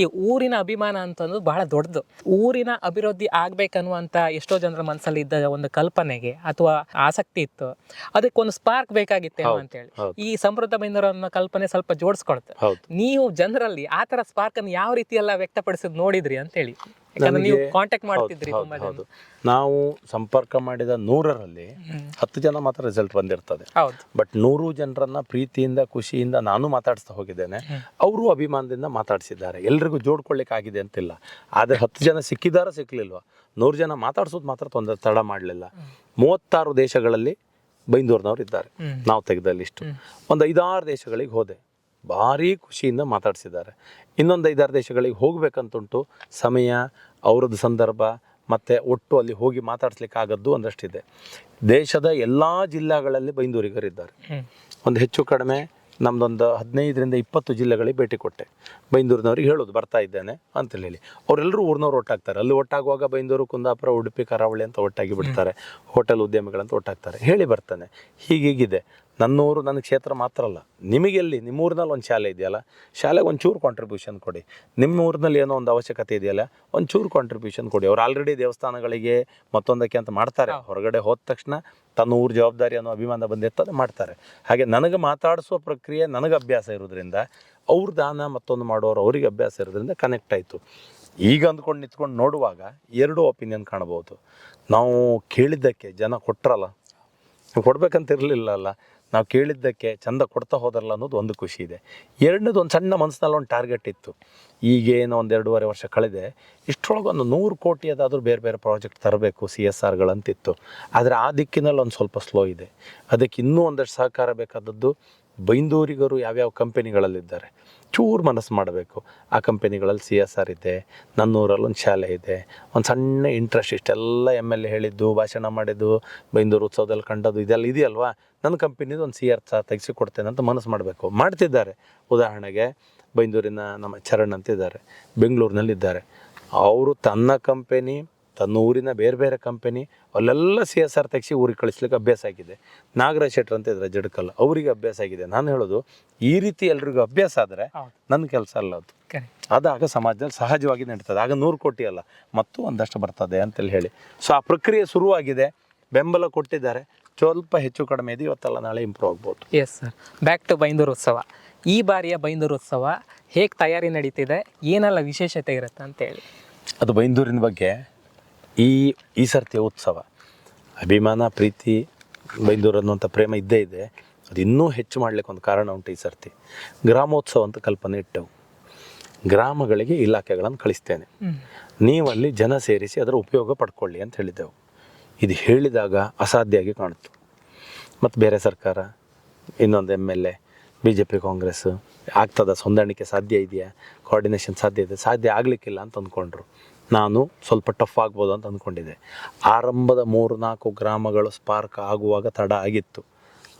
ಈ ಊರಿನ ಅಭಿಮಾನ ಅಂತಂದು ಬಹಳ ದೊಡ್ಡದು. ಊರಿನ ಅಭಿವೃದ್ಧಿ ಆಗ್ಬೇಕನ್ನುವಂತ ಎಷ್ಟೋ ಜನರ ಮನಸ್ಸಲ್ಲಿ ಇದ್ದ ಒಂದು ಕಲ್ಪನೆಗೆ ಅಥವಾ ಆಸಕ್ತಿ ಇತ್ತು. ಅದಕ್ಕೊಂದು ಸ್ಪಾರ್ಕ್ ಬೇಕಾಗಿತ್ತು ಅಂತ ಹೇಳಿ ಈ ಸಮೃದ್ಧ ಬೈಂದೂರು ಅನ್ನೋ ಕಲ್ಪನೆ ಸ್ವಲ್ಪ ಜೋಡಿಸ್ಕೊಳುತ್ತೆ ನೀವು ಜನರಲ್ಲಿ ಆ ತರ ಸ್ಪಾರ್ಕ್ ಅನ್ನು ಯಾವ ರೀತಿ ಎಲ್ಲ ವ್ಯಕ್ತಪಡಿಸಿದ್ ನೋಡಿದ್ರಿ ಅಂತ ಹೇಳಿ ಯಾಕಂದ್ರೆ ನೀವು ಕಾಂಟ್ಯಾಕ್ಟ್ ಮಾಡ್ತಿದ್ರಿ ಹೌದು, ನಾವು ಸಂಪರ್ಕ ಮಾಡಿದ ನೂರರಲ್ಲಿ ಹತ್ತು ಜನ ಮಾತ್ರ ರಿಸಲ್ಟ್ ಬಂದಿರ್ತದೆ. ಹೌದು. ಬಟ್ ನೂರು ಜನರನ್ನ ಪ್ರೀತಿಯಿಂದ ಖುಷಿಯಿಂದ ನಾನು ಮಾತಾಡಿಸ್ತಾ ಹೋಗಿದ್ದೇನೆ. ಅವರು ಅಭಿಮಾನದಿಂದ ಮಾತಾಡಿಸಿದ್ದಾರೆ. ಎಲ್ರಿಗೂ ಜೋಡ್ಕೊಳ್ಳಿಕ್ಕೆ ಆಗಿದೆ ಅಂತಿಲ್ಲ. ಆದರೆ ಹತ್ತು ಜನ ಸಿಕ್ಕಿದಾರ ಸಿಕ್ಕಲಿಲ್ವ ನೂರು ಜನ ಮಾತಾಡ್ಸೋದು ಮಾತ್ರ ತೊಂದರೆ ತಡ ಮಾಡಲಿಲ್ಲ. ಮೂವತ್ತಾರು ದೇಶಗಳಲ್ಲಿ ಬೈಂದೂರಿನವ್ರು ಇದ್ದಾರೆ. ನಾವು ತೆಗೆದ ಲಿಸ್ಟು ಒಂದು ಐದಾರು ದೇಶಗಳಿಗೆ ಹೋದೆ. ಭಾರಿ ಖುಷಿಯಿಂದ ಮಾತಾಡಿಸಿದ್ದಾರೆ. ಇನ್ನೊಂದು ಐದಾರು ದೇಶಗಳಿಗೆ ಹೋಗಬೇಕಂತುಂಟು ಸಮಯ ಅವರದ್ದು ಸಂದರ್ಭ ಮತ್ತು ಒಟ್ಟು ಅಲ್ಲಿ ಹೋಗಿ ಮಾತಾಡಿಸ್ಲಿಕ್ಕೆ ಆಗದ್ದು ಒಂದಷ್ಟಿದೆ. ದೇಶದ ಎಲ್ಲ ಜಿಲ್ಲೆಗಳಲ್ಲಿ ಬೈಂದೂರಿಗರಿದ್ದಾರೆ. ಒಂದು ಹೆಚ್ಚು ಕಡಿಮೆ ನಮ್ದೊಂದು ಹದಿನೈದರಿಂದ ಇಪ್ಪತ್ತು ಜಿಲ್ಲೆಗಳಿಗೆ ಭೇಟಿ ಕೊಟ್ಟೆ. ಬೈಂದೂರಿನವ್ರಿಗೆ ಹೇಳೋದು ಬರ್ತಾ ಇದ್ದೇನೆ ಅಂತೇಳಿ ಹೇಳಿ. ಅವರೆಲ್ಲರೂ ಊರಿನವ್ರು ಒಟ್ಟಾಗ್ತಾರೆ. ಅಲ್ಲಿ ಒಟ್ಟಾಗುವಾಗ ಬೈಂದೂರು ಕುಂದಾಪುರ ಉಡುಪಿ ಕರಾವಳಿ ಅಂತ ಒಟ್ಟಾಗಿ ಬಿಡ್ತಾರೆ. ಹೋಟೆಲ್ ಉದ್ಯಮಿಗಳಂತ ಒಟ್ಟಾಗ್ತಾರೆ. ಹೇಳಿ ಬರ್ತಾನೆ. ಹೀಗೀಗಿದೆ. ನನ್ನೂರು ನನ್ನ ಕ್ಷೇತ್ರ ಮಾತ್ರ ಅಲ್ಲ. ನಿಮಗೆಲ್ಲಿ ನಿಮ್ಮ ಊರಿನಲ್ಲಿ ಒಂದು ಶಾಲೆ ಇದೆಯಲ್ಲ ಶಾಲೆಗೆ ಒಂಚೂರು ಕಾಂಟ್ರಿಬ್ಯೂಷನ್ ಕೊಡಿ. ನಿಮ್ಮ ಊರಿನಲ್ಲಿ ಏನೋ ಒಂದು ಅವಶ್ಯಕತೆ ಇದೆಯಲ್ಲ ಒಂಚೂರು ಕಾಂಟ್ರಿಬ್ಯೂಷನ್ ಕೊಡಿ. ಅವ್ರು ಆಲ್ರೆಡಿ ದೇವಸ್ಥಾನಗಳಿಗೆ ಮತ್ತೊಂದಕ್ಕೆ ಅಂತ ಮಾಡ್ತಾರೆ. ಹೊರಗಡೆ ಹೋದ ತಕ್ಷಣ ತನ್ನ ಊರ ಜವಾಬ್ದಾರಿ ಅನ್ನೋ ಅಭಿಮಾನ ಬಂದಿರ್ತದೆ ಮಾಡ್ತಾರೆ. ಹಾಗೆ ನನಗೆ ಮಾತಾಡಿಸೋ ಪ್ರಕ್ರಿಯೆ ನನಗೆ ಅಭ್ಯಾಸ ಇರೋದ್ರಿಂದ ಅವ್ರ ದಾನ ಮತ್ತೊಂದು ಮಾಡೋರು ಅವ್ರಿಗೆ ಅಭ್ಯಾಸ ಇರೋದ್ರಿಂದ ಕನೆಕ್ಟ್ ಆಯಿತು. ಈಗ ಅಂದ್ಕೊಂಡು ನಿಂತ್ಕೊಂಡು ನೋಡುವಾಗ ಎರಡು ಒಪಿನಿಯನ್ ಕಾಣಬಹುದು. ನಾವು ಕೇಳಿದ್ದಕ್ಕೆ ಜನ ಕೊಟ್ರಲ್ಲ ಕೊಡ್ಬೇಕಂತ ಇರಲಿಲ್ಲ ಅಲ್ಲ. ನಾವು ಕೇಳಿದ್ದಕ್ಕೆ ಚಂದ ಕೊಡ್ತಾ ಹೋದ್ರಲ್ಲ ಅನ್ನೋದು ಒಂದು ಖುಷಿ ಇದೆ. ಎರಡನೇದು ಒಂದು ಸಣ್ಣ ಮನಸ್ಸಿನಲ್ಲಿ ಒಂದು ಟಾರ್ಗೆಟ್ ಇತ್ತು. ಈಗೇನೋ ಒಂದು ಎರಡೂವರೆ ವರ್ಷ ಕಳೆದೆ, ಇಷ್ಟರೊಳಗೆ ಒಂದು ನೂರು ಕೋಟಿ ಅದಾದರೂ ಬೇರೆ ಬೇರೆ ಪ್ರಾಜೆಕ್ಟ್ ತರಬೇಕು ಸಿ ಎಸ್ ಆರ್ಗಳಂತಿತ್ತು ಆದರೆ ಆ ದಿಕ್ಕಿನಲ್ಲಿ ಒಂದು ಸ್ವಲ್ಪ ಸ್ಲೋ ಇದೆ. ಅದಕ್ಕೆ ಇನ್ನೂ ಒಂದಷ್ಟು ಸಹಕಾರ ಬೇಕಾದದ್ದು ಬೈಂದೂರಿಗರು ಯಾವ್ಯಾವ ಕಂಪೆನಿಗಳಲ್ಲಿದ್ದಾರೆ? ಚೂರು ಮನಸ್ಸು ಮಾಡಬೇಕು. ಆ ಕಂಪೆನಿಗಳಲ್ಲಿ ಸಿ ಎಸ್ ಆರ್ ಇದೆ, ನನ್ನೂರಲ್ಲಿ ಒಂದು ಶಾಲೆ ಇದೆ, ಒಂದು ಸಣ್ಣ ಇಂಟ್ರೆಸ್ಟ್ ಇಷ್ಟೆಲ್ಲ ಎಂ ಎಲ್ ಎ ಹೇಳಿದ್ದು, ಭಾಷಣ ಮಾಡಿದ್ದು, ಬೈಂದೂರು ಉತ್ಸವದಲ್ಲಿ ಕಂಡದ್ದು ಇದೆಲ್ಲ ಇದೆಯಲ್ವಾ? ನನ್ನ ಕಂಪೆನಿದು ಒಂದು ಸಿ ಆರ್ ಸಹ ತೆಗೆಸಿಕೊಡ್ತೇನೆ ಅಂತ ಮನಸ್ಸು ಮಾಡಬೇಕು. ಮಾಡ್ತಿದ್ದಾರೆ. ಉದಾಹರಣೆಗೆ ಬೈಂದೂರಿನ ನಮ್ಮ ಚರಣ್ ಅಂತಿದ್ದಾರೆ. ಬೆಂಗಳೂರಿನಲ್ಲಿದ್ದಾರೆ. ಅವರು ತನ್ನ ಕಂಪನಿ ತನ್ನ ಊರಿನ ಬೇರೆ ಬೇರೆ ಕಂಪನಿ ಅಲ್ಲೆಲ್ಲ ಸಿ ಎಸ್ ಆರ್ ತೆಗೆಸಿ ಊರಿಗೆ ಕಳಿಸ್ಲಿಕ್ಕೆ ಅಭ್ಯಾಸ ಆಗಿದೆ. ನಾಗರಾಜ್ ಶೆಟ್ರ್ ಅಂತ ಇದ್ದಾರೆ ಜಡ್ಕಲ್. ಅವರಿಗೆ ಅಭ್ಯಾಸ ಆಗಿದೆ. ನಾನು ಹೇಳೋದು ಈ ರೀತಿ ಎಲ್ರಿಗೂ ಅಭ್ಯಾಸ ಆದರೆ ನನ್ನ ಕೆಲಸ ಅಲ್ಲ ಅದು. ಅದಾಗ ಸಮಾಜದಲ್ಲಿ ಸಹಜವಾಗಿ ನಡೀತದೆ. ಆಗ ನೂರು ಕೋಟಿ ಅಲ್ಲ ಮತ್ತು ಒಂದಷ್ಟು ಬರ್ತದೆ ಅಂತೇಳಿ ಹೇಳಿ. ಸೊ ಆ ಪ್ರಕ್ರಿಯೆ ಶುರುವಾಗಿದೆ. ಬೆಂಬಲ ಕೊಟ್ಟಿದ್ದಾರೆ. ಸ್ವಲ್ಪ ಹೆಚ್ಚು ಕಡಿಮೆ ಇದೆ. ಇವತ್ತಲ್ಲ ನಾಳೆ ಇಂಪ್ರೂವ್ ಆಗ್ಬೋದು. Yes sir back to Byndoor ಉತ್ಸವ. ಈ ಬಾರಿಯ ಬೈಂದೂರು ಉತ್ಸವ ಹೇಗೆ ತಯಾರಿ ನಡೀತಿದೆ? ಏನೆಲ್ಲ ವಿಶೇಷತೆ ಇರುತ್ತೆ ಅಂತೇಳಿ. ಅದು ಬೈಂದೂರಿನ ಬಗ್ಗೆ ಈ ಈ ಸರ್ತಿಯ ಉತ್ಸವ ಅಭಿಮಾನ ಪ್ರೀತಿ ಬೈಂದೂರು ಅನ್ನುವಂಥ ಪ್ರೇಮ ಇದ್ದೇ ಇದೆ. ಅದು ಇನ್ನೂ ಹೆಚ್ಚು ಮಾಡಲಿಕ್ಕೆ ಒಂದು ಕಾರಣ ಉಂಟು ಈ ಸರ್ತಿ. ಗ್ರಾಮೋತ್ಸವ ಅಂತ ಕಲ್ಪನೆ ಇಟ್ಟೆವು. ಗ್ರಾಮಗಳಿಗೆ ಇಲಾಖೆಗಳನ್ನು ಕಳಿಸ್ತೇನೆ. ನೀವಲ್ಲಿ ಜನ ಸೇರಿಸಿ ಅದರ ಉಪಯೋಗ ಪಡ್ಕೊಳ್ಳಿ ಅಂತ ಹೇಳಿದ್ದೆವು. ಇದು ಹೇಳಿದಾಗ ಅಸಾಧ್ಯ ಆಗಿ ಕಾಣಿತು ಮತ್ತು ಬೇರೆ ಸರ್ಕಾರ ಇನ್ನೊಂದು M L A B J P Congress ಆಗ್ತದ ಹೊಂದಾಣಿಕೆ ಸಾಧ್ಯ ಇದೆಯಾ? ಕೋಆರ್ಡಿನೇಷನ್ ಸಾಧ್ಯ ಇದೆ? ಸಾಧ್ಯ ಆಗಲಿಕ್ಕಿಲ್ಲ ಅಂತ ಅಂದ್ಕೊಂಡ್ರು. ನಾನು ಸ್ವಲ್ಪ ಟಫ್ ಆಗ್ಬೋದು ಅಂತ ಅಂದ್ಕೊಂಡಿದ್ದೆ ಆರಂಭದ ಮೂರು ನಾಲ್ಕು ಗ್ರಾಮಗಳು ಸ್ಪಾರ್ಕ್ ಆಗುವಾಗ ತಡ ಆಗಿತ್ತು.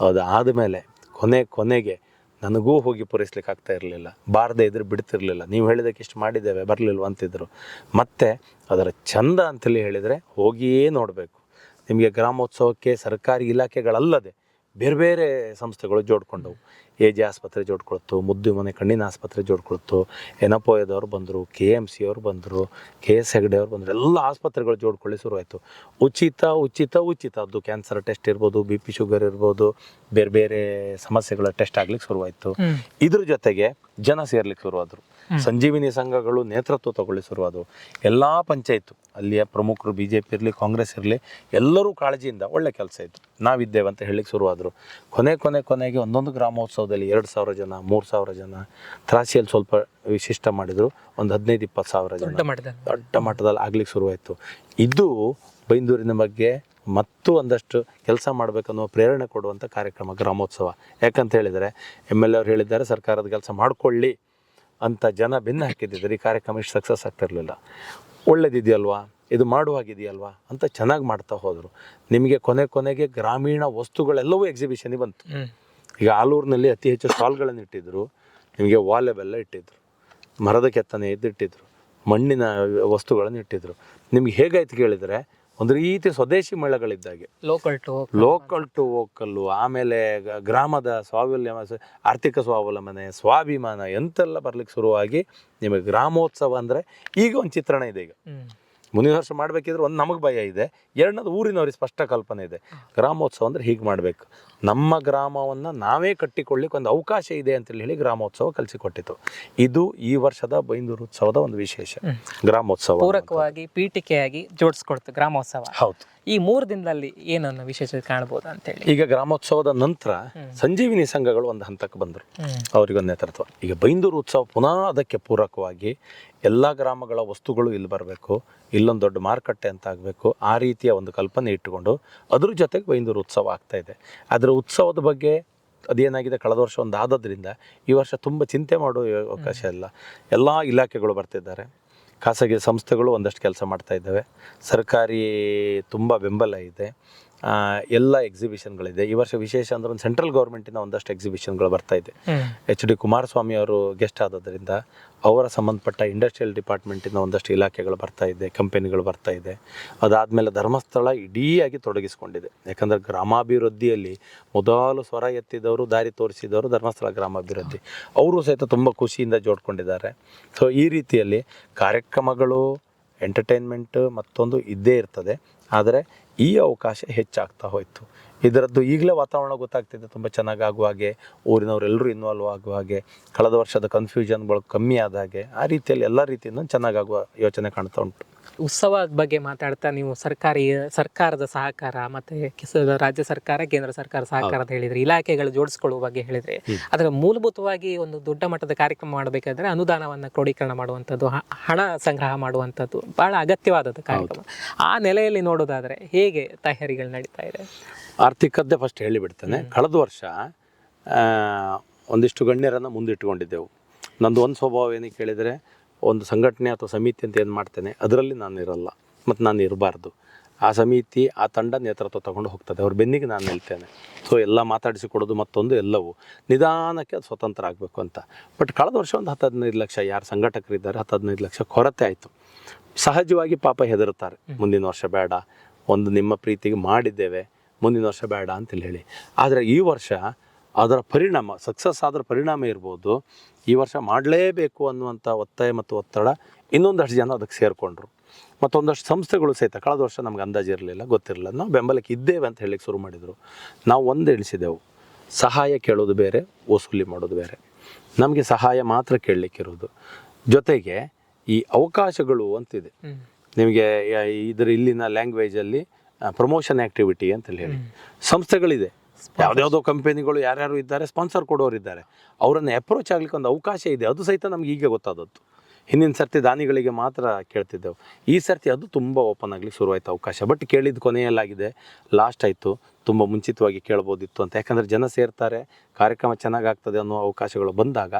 ಅದು ಆದಮೇಲೆ ಕೊನೆ, ಕೊನೆಗೆ ನನಗೂ ಹೋಗಿ ಪೂರೈಸ್ಲಿಕ್ಕೆ ಆಗ್ತಾ ಇರಲಿಲ್ಲ. ಬಾರದೇ ಇದ್ರೆ ಬಿಡ್ತಿರ್ಲಿಲ್ಲ. ನೀವು ಹೇಳಿದಕ್ಕೆ ಇಷ್ಟು ಮಾಡಿದ್ದೇವೆ, ಬರಲಿಲ್ವ ಅಂತಿದ್ರು. ಮತ್ತು ಅದರ ಚಂದ ಅಂತೇಳಿ ಹೇಳಿದರೆ ಹೋಗಿಯೇ ನೋಡಬೇಕು. ನಿಮಗೆ ಗ್ರಾಮೋತ್ಸವಕ್ಕೆ ಸರ್ಕಾರಿ ಇಲಾಖೆಗಳಲ್ಲದೆ ಬೇರೆ ಬೇರೆ ಸಂಸ್ಥೆಗಳು ಜೋಡ್ಕೊಂಡವು. ಎ ಜೆ ಆಸ್ಪತ್ರೆ ಜೋಡ್ಕೊಳ್ತು ಮುದ್ದು ಮನೆ ಕಣ್ಣಿನ ಆಸ್ಪತ್ರೆ ಜೋಡ್ಕೊಳ್ತು ಎನಪೋಯದವ್ರು ಬಂದರು ಕೆ ಎಂ ಸಿ ಅವ್ರು ಬಂದರು ಕೆ ಎಸ್ ಹೆಗ್ಡೆ ಅವ್ರು ಬಂದರು ಎಲ್ಲ ಆಸ್ಪತ್ರೆಗಳು ಜೋಡ್ಕೊಳ್ಳಿ ಶುರುವಾಯಿತು. ಉಚಿತ ಉಚಿತ ಉಚಿತ. ಅದು ಕ್ಯಾನ್ಸರ್ ಟೆಸ್ಟ್ ಇರ್ಬೋದು ಬಿ ಪಿ ಶುಗರ್ ಇರ್ಬೋದು ಬೇರೆ ಬೇರೆ ಸಮಸ್ಯೆಗಳ ಟೆಸ್ಟ್ ಆಗ್ಲಿಕ್ಕೆ ಶುರುವಾಯಿತು. ಇದ್ರ ಜೊತೆಗೆ ಜನ ಸೇರ್ಲಿಕ್ಕೆ ಶುರುವಾದರು. ಸಂಜೀವಿನಿ ಸಂಘಗಳು ನೇತೃತ್ವ ತಗೊಳ್ಳಿ ಶುರುವಾದವು ಎಲ್ಲ ಪಂಚಾಯತ್ ಅಲ್ಲಿಯ ಪ್ರಮುಖರು ಬಿ ಜೆ ಪಿ ಇರಲಿ ಕಾಂಗ್ರೆಸ್ ಇರಲಿ ಎಲ್ಲರೂ ಕಾಳಜಿಯಿಂದ ಒಳ್ಳೆ ಕೆಲಸ ಇತ್ತು. ನಾವಿದ್ದೇವೆ ಅಂತ ಹೇಳಲಿಕ್ಕೆ ಶುರುವಾದರು. ಕೊನೆ ಕೊನೆ ಕೊನೆಗೆ ಒಂದೊಂದು ಗ್ರಾಮೋತ್ಸವದಲ್ಲಿ ಎರಡು ಸಾವಿರ ಜನ ಮೂರು ಸಾವಿರ ಜನ ತ್ರಾಸಿಯಲ್ಲಿ ಸ್ವಲ್ಪ ವಿಶಿಷ್ಟ ಮಾಡಿದರು. ಒಂದು ಹದಿನೈದು ಇಪ್ಪತ್ತು ಸಾವಿರ ಜನ. ದೊಡ್ಡ ಮಟ್ಟದಲ್ಲಿ. ಆಗ್ಲಿಕ್ಕೆ ಶುರುವಾಯಿತು. ಇದು ಬೈಂದೂರಿನ ಬಗ್ಗೆ ಮತ್ತು ಒಂದಷ್ಟು ಕೆಲಸ ಮಾಡಬೇಕನ್ನುವ ಪ್ರೇರಣೆ ಕೊಡುವಂಥ ಕಾರ್ಯಕ್ರಮ ಗ್ರಾಮೋತ್ಸವ. ಯಾಕಂತ ಹೇಳಿದರೆ ಎಂ ಎಲ್ ಎ ಅವ್ರು ಹೇಳಿದ್ದಾರೆ ಸರ್ಕಾರದ ಕೆಲಸ ಮಾಡಿಕೊಳ್ಳಿ. ಅಂತ ಜನ ಬೆನ್ನ ಹಾಕಿದ್ದಿದ್ದಾರೆ. ಈ ಕಾರ್ಯಕ್ರಮ ಇಷ್ಟು ಸಕ್ಸಸ್ ಆಗ್ತಿರಲಿಲ್ಲ. ಒಳ್ಳೇದಿದೆಯಲ್ವಾ? ಇದು ಮಾಡುವಾಗಿದೆಯಲ್ವಾ? ಅಂತ ಚೆನ್ನಾಗಿ ಮಾಡ್ತಾ ಹೋದರು. ನಿಮಗೆ ಕೊನೆ ಕೊನೆಗೆ ಗ್ರಾಮೀಣ ವಸ್ತುಗಳೆಲ್ಲವೂ ಎಕ್ಸಿಬಿಷನಿಗೆ ಬಂತು. ಈಗ ಆಲೂರಿನಲ್ಲಿ ಅತಿ ಹೆಚ್ಚು ಸ್ಟಾಲ್ಗಳನ್ನು ಇಟ್ಟಿದ್ದರು ನಿಮಗೆ ವಾಲೆಬೆಲ್ಲ ಇಟ್ಟಿದ್ದರು ಮರದ ಕೆತ್ತನೆ ಇದ್ದಿಟ್ಟಿದ್ರು. ಮಣ್ಣಿನ ವಸ್ತುಗಳನ್ನು ಇಟ್ಟಿದ್ದರು ನಿಮ್ಗೆ ಹೇಗಾಯ್ತು ಕೇಳಿದರೆ ಒಂದು ರೀತಿ ಸ್ವದೇಶಿ ಮೇಳಗಳಿದ್ದಾಗೆ local to local to vocal ಆಮೇಲೆ ಗ- ಗ್ರಾಮದ ಸ್ವಾವಲಂಬ ಆರ್ಥಿಕ ಸ್ವಾವಲಂಬನೆ ಸ್ವಾಭಿಮಾನ ಎಂತೆಲ್ಲ ಬರ್ಲಿಕ್ಕೆ ಶುರುವಾಗಿ ನಿಮಗೆ ಗ್ರಾಮೋತ್ಸವ ಅಂದರೆ ಈಗ ಒಂದು ಚಿತ್ರಣ ಇದೆ ಈಗ. ಹ್ಮ್. ಮುಂದಿನ ವರ್ಷ ಮಾಡಬೇಕಿದ್ರೆ ಒಂದು ನಮಗೆ ಭಯ ಇದೆ. ಎರಡನೇದು ಊರಿನವ್ರಿಗೆ ಸ್ಪಷ್ಟ ಕಲ್ಪನೆ ಇದೆ. ಗ್ರಾಮೋತ್ಸವ ಅಂದರೆ ಹೀಗೆ ಮಾಡಬೇಕು. ನಮ್ಮ ಗ್ರಾಮವನ್ನು ನಾವೇ ಕಟ್ಟಿಕೊಳ್ಳಿಕ್ಕೆ ಒಂದು ಅವಕಾಶ ಇದೆ ಅಂತೇಳಿ ಹೇಳಿ ಗ್ರಾಮೋತ್ಸವ ಕಲಿಸಿಕೊಟ್ಟಿತು. ಇದು ಈ ವರ್ಷದ ಬೈಂದೂರು ಉತ್ಸವದ ಒಂದು ವಿಶೇಷ. ಗ್ರಾಮೋತ್ಸವ ಪೂರಕವಾಗಿ ಪೀಠಿಕೆಯಾಗಿ ಜೋಡಿಸ್ಕೊಡ್ತು ಗ್ರಾಮೋತ್ಸವ. ಹೌದು. ಈ ಮೂರು ದಿನದಲ್ಲಿ ಏನನ್ನ ವಿಶೇಷತೆ ಕಾಣ್ಬೋದು ಅಂತೇಳಿ. ಈಗ ಗ್ರಾಮೋತ್ಸವದ ನಂತರ ಸಂಜೀವಿನಿ ಸಂಘಗಳು ಒಂದು ಹಂತಕ್ಕೆ ಬಂದರು. ಅವರಿಗೊಂದು ನೇತೃತ್ವ ಈಗ ಬೈಂದೂರು ಉತ್ಸವ ಪುನಃ ಅದಕ್ಕೆ ಪೂರಕವಾಗಿ ಎಲ್ಲ ಗ್ರಾಮಗಳ ವಸ್ತುಗಳು ಇಲ್ಲಿ ಬರಬೇಕು ಇಲ್ಲೊಂದು ದೊಡ್ಡ ಮಾರುಕಟ್ಟೆ ಅಂತ ಆಗಬೇಕು ಆ ರೀತಿಯ ಒಂದು ಕಲ್ಪನೆ ಇಟ್ಟುಕೊಂಡು ಅದ್ರ ಜೊತೆಗೆ ಬೈಂದೂರು ಉತ್ಸವ ಆಗ್ತಾ ಇದೆ. ಅದರ ಉತ್ಸವದ ಬಗ್ಗೆ ಅದೇನಾಗಿದೆ ಕಳೆದ ವರ್ಷ ಒಂದು ಆದದ್ರಿಂದ ಈ ವರ್ಷ ತುಂಬ ಚಿಂತೆ ಮಾಡೋ ಅವಕಾಶ ಇಲ್ಲ. ಎಲ್ಲ ಇಲಾಖೆಗಳು ಬರ್ತಿದ್ದಾರೆ. ಖಾಸಗಿ ಸಂಸ್ಥೆಗಳು ಒಂದಷ್ಟು ಕೆಲಸ ಮಾಡ್ತಾ ಇದ್ದಾವೆ. ಸರ್ಕಾರಿ ತುಂಬ ಬೆಂಬಲ ಇದೆ. ಎಲ್ಲ ಎಕ್ಸಿಬಿಷನ್ಗಳಿದೆ ಈ ವರ್ಷ ವಿಶೇಷ ಅಂದ್ರೆ ಒಂದು ಸೆಂಟ್ರಲ್ ಗೌರ್ಮೆಂಟಿನ ಒಂದಷ್ಟು ಎಕ್ಸಿಬಿಷನ್ಗಳು ಬರ್ತಾ ಇದೆ. ಎಚ್ ಡಿ ಕುಮಾರಸ್ವಾಮಿ ಅವರು ಗೆಸ್ಟ್ ಆದದ್ರಿಂದ ಅವರ ಸಂಬಂಧಪಟ್ಟ ಇಂಡಸ್ಟ್ರಿಯಲ್ ಡಿಪಾರ್ಟ್ಮೆಂಟಿಂದ ಒಂದಷ್ಟು ಇಲಾಖೆಗಳು ಬರ್ತಾ ಇದೆ ಕಂಪನಿಗಳು ಬರ್ತಾ ಇದೆ. ಅದಾದಮೇಲೆ ಧರ್ಮಸ್ಥಳ ಇಡೀಯಾಗಿ ತೊಡಗಿಸಿಕೊಂಡಿದೆ. ಯಾಕಂದರೆ ಗ್ರಾಮಾಭಿವೃದ್ಧಿಯಲ್ಲಿ ಮೊದಲು ಸ್ವರ ಎತ್ತಿದವರು ದಾರಿ ತೋರಿಸಿದವರು ಧರ್ಮಸ್ಥಳ ಗ್ರಾಮಾಭಿವೃದ್ಧಿ. ಅವರು ಸಹಿತ ತುಂಬ ಖುಷಿಯಿಂದ ಜೋಡ್ಕೊಂಡಿದ್ದಾರೆ. ಸೊ ಈ ರೀತಿಯಲ್ಲಿ ಕಾರ್ಯಕ್ರಮಗಳು ಎಂಟರ್ಟೈನ್ಮೆಂಟ್ ಮತ್ತೊಂದು ಇದ್ದೇ ಇರ್ತದೆ. ಆದರೆ ಈ ಅವಕಾಶ ಹೆಚ್ಚಾಗ್ತಾ ಹೋಯಿತು. ಇದರದ್ದು ಈಗಲೇ ವಾತಾವರಣ ಗೊತ್ತಾಗ್ತಿದೆ, ತುಂಬ ಚೆನ್ನಾಗಿ ಆಗುವ ಹಾಗೆ, ಊರಿನವರೆಲ್ಲರೂ ಇನ್ವಾಲ್ವ್ ಆಗುವ ಹಾಗೆ, ಕಳೆದ ವರ್ಷದ ಕನ್ಫ್ಯೂಷನ್ಗಳು ಕಮ್ಮಿ ಆದ ಹಾಗೆ, ಆ ರೀತಿಯಲ್ಲಿ ಎಲ್ಲ ರೀತಿಯಿಂದ ಚೆನ್ನಾಗಾಗುವ ಯೋಚನೆ ಕಾಣ್ತಾ ಉಂಟು. ಉತ್ಸವದ ಬಗ್ಗೆ ಮಾತಾಡ್ತಾ ನೀವು ಸರ್ಕಾರಿ ಸರ್ಕಾರದ ಸಹಕಾರ ಮತ್ತೆ ರಾಜ್ಯ ಸರ್ಕಾರ ಕೇಂದ್ರ ಸರ್ಕಾರ ಸಹಕಾರ ಅಂತ ಹೇಳಿದ್ರೆ ಇಲಾಖೆಗಳು ಜೋಡಿಸ್ಕೊಳ್ಳುವ ಬಗ್ಗೆ ಹೇಳಿದ್ರೆ ಅದರ ಮೂಲಭೂತವಾಗಿ ಒಂದು ದೊಡ್ಡ ಮಟ್ಟದ ಕಾರ್ಯಕ್ರಮ ಮಾಡಬೇಕಾದ್ರೆ ಅನುದಾನವನ್ನು ಕ್ರೋಢೀಕರಣ ಮಾಡುವಂಥದ್ದು ಹಣ ಸಂಗ್ರಹ ಮಾಡುವಂಥದ್ದು ಬಹಳ ಅಗತ್ಯವಾದದ್ದು ಕಾರ್ಯಕ್ರಮ. ಆ ನೆಲೆಯಲ್ಲಿ ನೋಡೋದಾದ್ರೆ ಹೇಗೆ ತಯಾರಿಗಳು ನಡೀತಾ ಇದೆ? ಆರ್ಥಿಕದ್ದೇ ಫಸ್ಟ್ ಹೇಳಿಬಿಡ್ತೇನೆ. ಕಳೆದ ವರ್ಷ ಒಂದಿಷ್ಟು ಗಣ್ಯರನ್ನು ಮುಂದಿಟ್ಟುಕೊಂಡಿದ್ದೆವು. ನಂದು ಒಂದು ಸ್ವಭಾವ ಏನಕ್ಕೆ ಕೇಳಿದರೆ ಒಂದು ಸಂಘಟನೆ ಅಥವಾ ಸಮಿತಿ ಅಂತ ಏನು ಮಾಡ್ತೇನೆ ಅದರಲ್ಲಿ ನಾನು ಇರಲ್ಲ ಮತ್ತು ನಾನು ಇರಬಾರ್ದು. ಆ ಸಮಿತಿ ಆ ತಂಡ ನೇತೃತ್ವ ತಗೊಂಡು ಹೋಗ್ತದೆ ಅವ್ರ ಬೆನ್ನಿಗೆ ನಾನು ನಿಲ್ತೇನೆ. ಸೊ ಎಲ್ಲ ಮಾತಾಡಿಸಿಕೊಡೋದು ಮತ್ತೊಂದು ಎಲ್ಲವೂ. ನಿಧಾನಕ್ಕೆ ಅದು ಸ್ವತಂತ್ರ ಆಗಬೇಕು ಅಂತ. ಬಟ್ ಕಳೆದ ವರ್ಷ ಒಂದು ಹತ್ತು ಹದಿನೈದು ಲಕ್ಷ ಯಾರು ಸಂಘಟಕರಿದ್ದಾರೆ ಹತ್ತು ಹದಿನೈದು ಲಕ್ಷ ಕೊರತೆ ಆಯಿತು. ಸಹಜವಾಗಿ ಪಾಪ ಹೆದರುತ್ತಾರೆ. ಮುಂದಿನ ವರ್ಷ ಬೇಡ ಒಂದು ನಿಮ್ಮ ಪ್ರೀತಿಗೆ ಮಾಡಿದ್ದೇವೆ ಮುಂದಿನ ವರ್ಷ ಬೇಡ ಅಂತೇಳಿ ಹೇಳಿ. ಆದರೆ ಈ ವರ್ಷ ಅದರ ಪರಿಣಾಮ ಸಕ್ಸಸ್ ಆದ್ರ ಪರಿಣಾಮ ಇರ್ಬೋದು. ಈ ವರ್ಷ ಮಾಡಲೇಬೇಕು ಅನ್ನುವಂಥ ಒತ್ತಾಯ ಮತ್ತು ಒತ್ತಡ ಇನ್ನೊಂದಷ್ಟು ಜನ ಅದಕ್ಕೆ ಸೇರಿಕೊಂಡ್ರು. ಮತ್ತೊಂದಷ್ಟು ಸಂಸ್ಥೆಗಳು ಸಹಿತ ಕಳೆದ ವರ್ಷ ನಮ್ಗೆ ಅಂದಾಜು ಇರಲಿಲ್ಲ ಗೊತ್ತಿರಲಿಲ್ಲ. ನಾವು ಬೆಂಬಲಕ್ಕೆ ಇದ್ದೇವೆ ಅಂತ ಹೇಳಿಕ್ಕೆ ಶುರು ಮಾಡಿದರು. ನಾವು ಒಂದು ಇಳಿಸಿದೆವು ಸಹಾಯ ಕೇಳೋದು ಬೇರೆ ವಸೂಲಿ ಮಾಡೋದು ಬೇರೆ. ನಮಗೆ ಸಹಾಯ ಮಾತ್ರ ಕೇಳಲಿಕ್ಕಿರೋದು ಜೊತೆಗೆ ಈ ಅವಕಾಶಗಳು ಅಂತಿದೆ. ನಿಮಗೆ ಇದರ ಇದ್ರ ಇಲ್ಲಿನ ಲ್ಯಾಂಗ್ವೇಜಲ್ಲಿ ಪ್ರಮೋಷನ್ ಆ್ಯಕ್ಟಿವಿಟಿ ಅಂತೇಳಿ ಹೇಳಿ. ಸಂಸ್ಥೆಗಳಿದೆ. ಯಾವುದ್ಯಾವುದೋ ಕಂಪನಿಗಳು ಯಾರ್ಯಾರು ಇದ್ದಾರೆ ಸ್ಪಾನ್ಸರ್ ಕೊಡೋರು ಇದ್ದಾರೆ. ಅವರನ್ನು ಅಪ್ರೋಚ್ ಆಗ್ಲಿಕ್ಕೆ ಒಂದು ಅವಕಾಶ ಇದೆ. ಅದು ಸಹಿತ ನಮ್ಗೆ ಈಗ ಗೊತ್ತಾದದ್ದು. ಹಿಂದಿನ ಸರ್ತಿ ದಾನಿಗಳಿಗೆ ಮಾತ್ರ ಕೇಳ್ತಿದ್ದೆವು. ಈ ಸರ್ತಿ ಅದು ತುಂಬ ಓಪನ್ ಆಗ್ಲಿಕ್ಕೆ ಶುರುವಾಯಿತು ಅವಕಾಶ. ಬಟ್ ಕೇಳಿದ ಕೊನೆಯಲ್ಲಾಗಿದೆ. ಲಾಸ್ಟ್ ಆಯಿತು. ತುಂಬ ಮುಂಚಿತವಾಗಿ ಕೇಳ್ಬೋದಿತ್ತು ಅಂತ. ಯಾಕಂದರೆ ಜನ ಸೇರ್ತಾರೆ ಕಾರ್ಯಕ್ರಮ ಚೆನ್ನಾಗಾಗ್ತದೆ ಅನ್ನೋ ಅವಕಾಶಗಳು ಬಂದಾಗ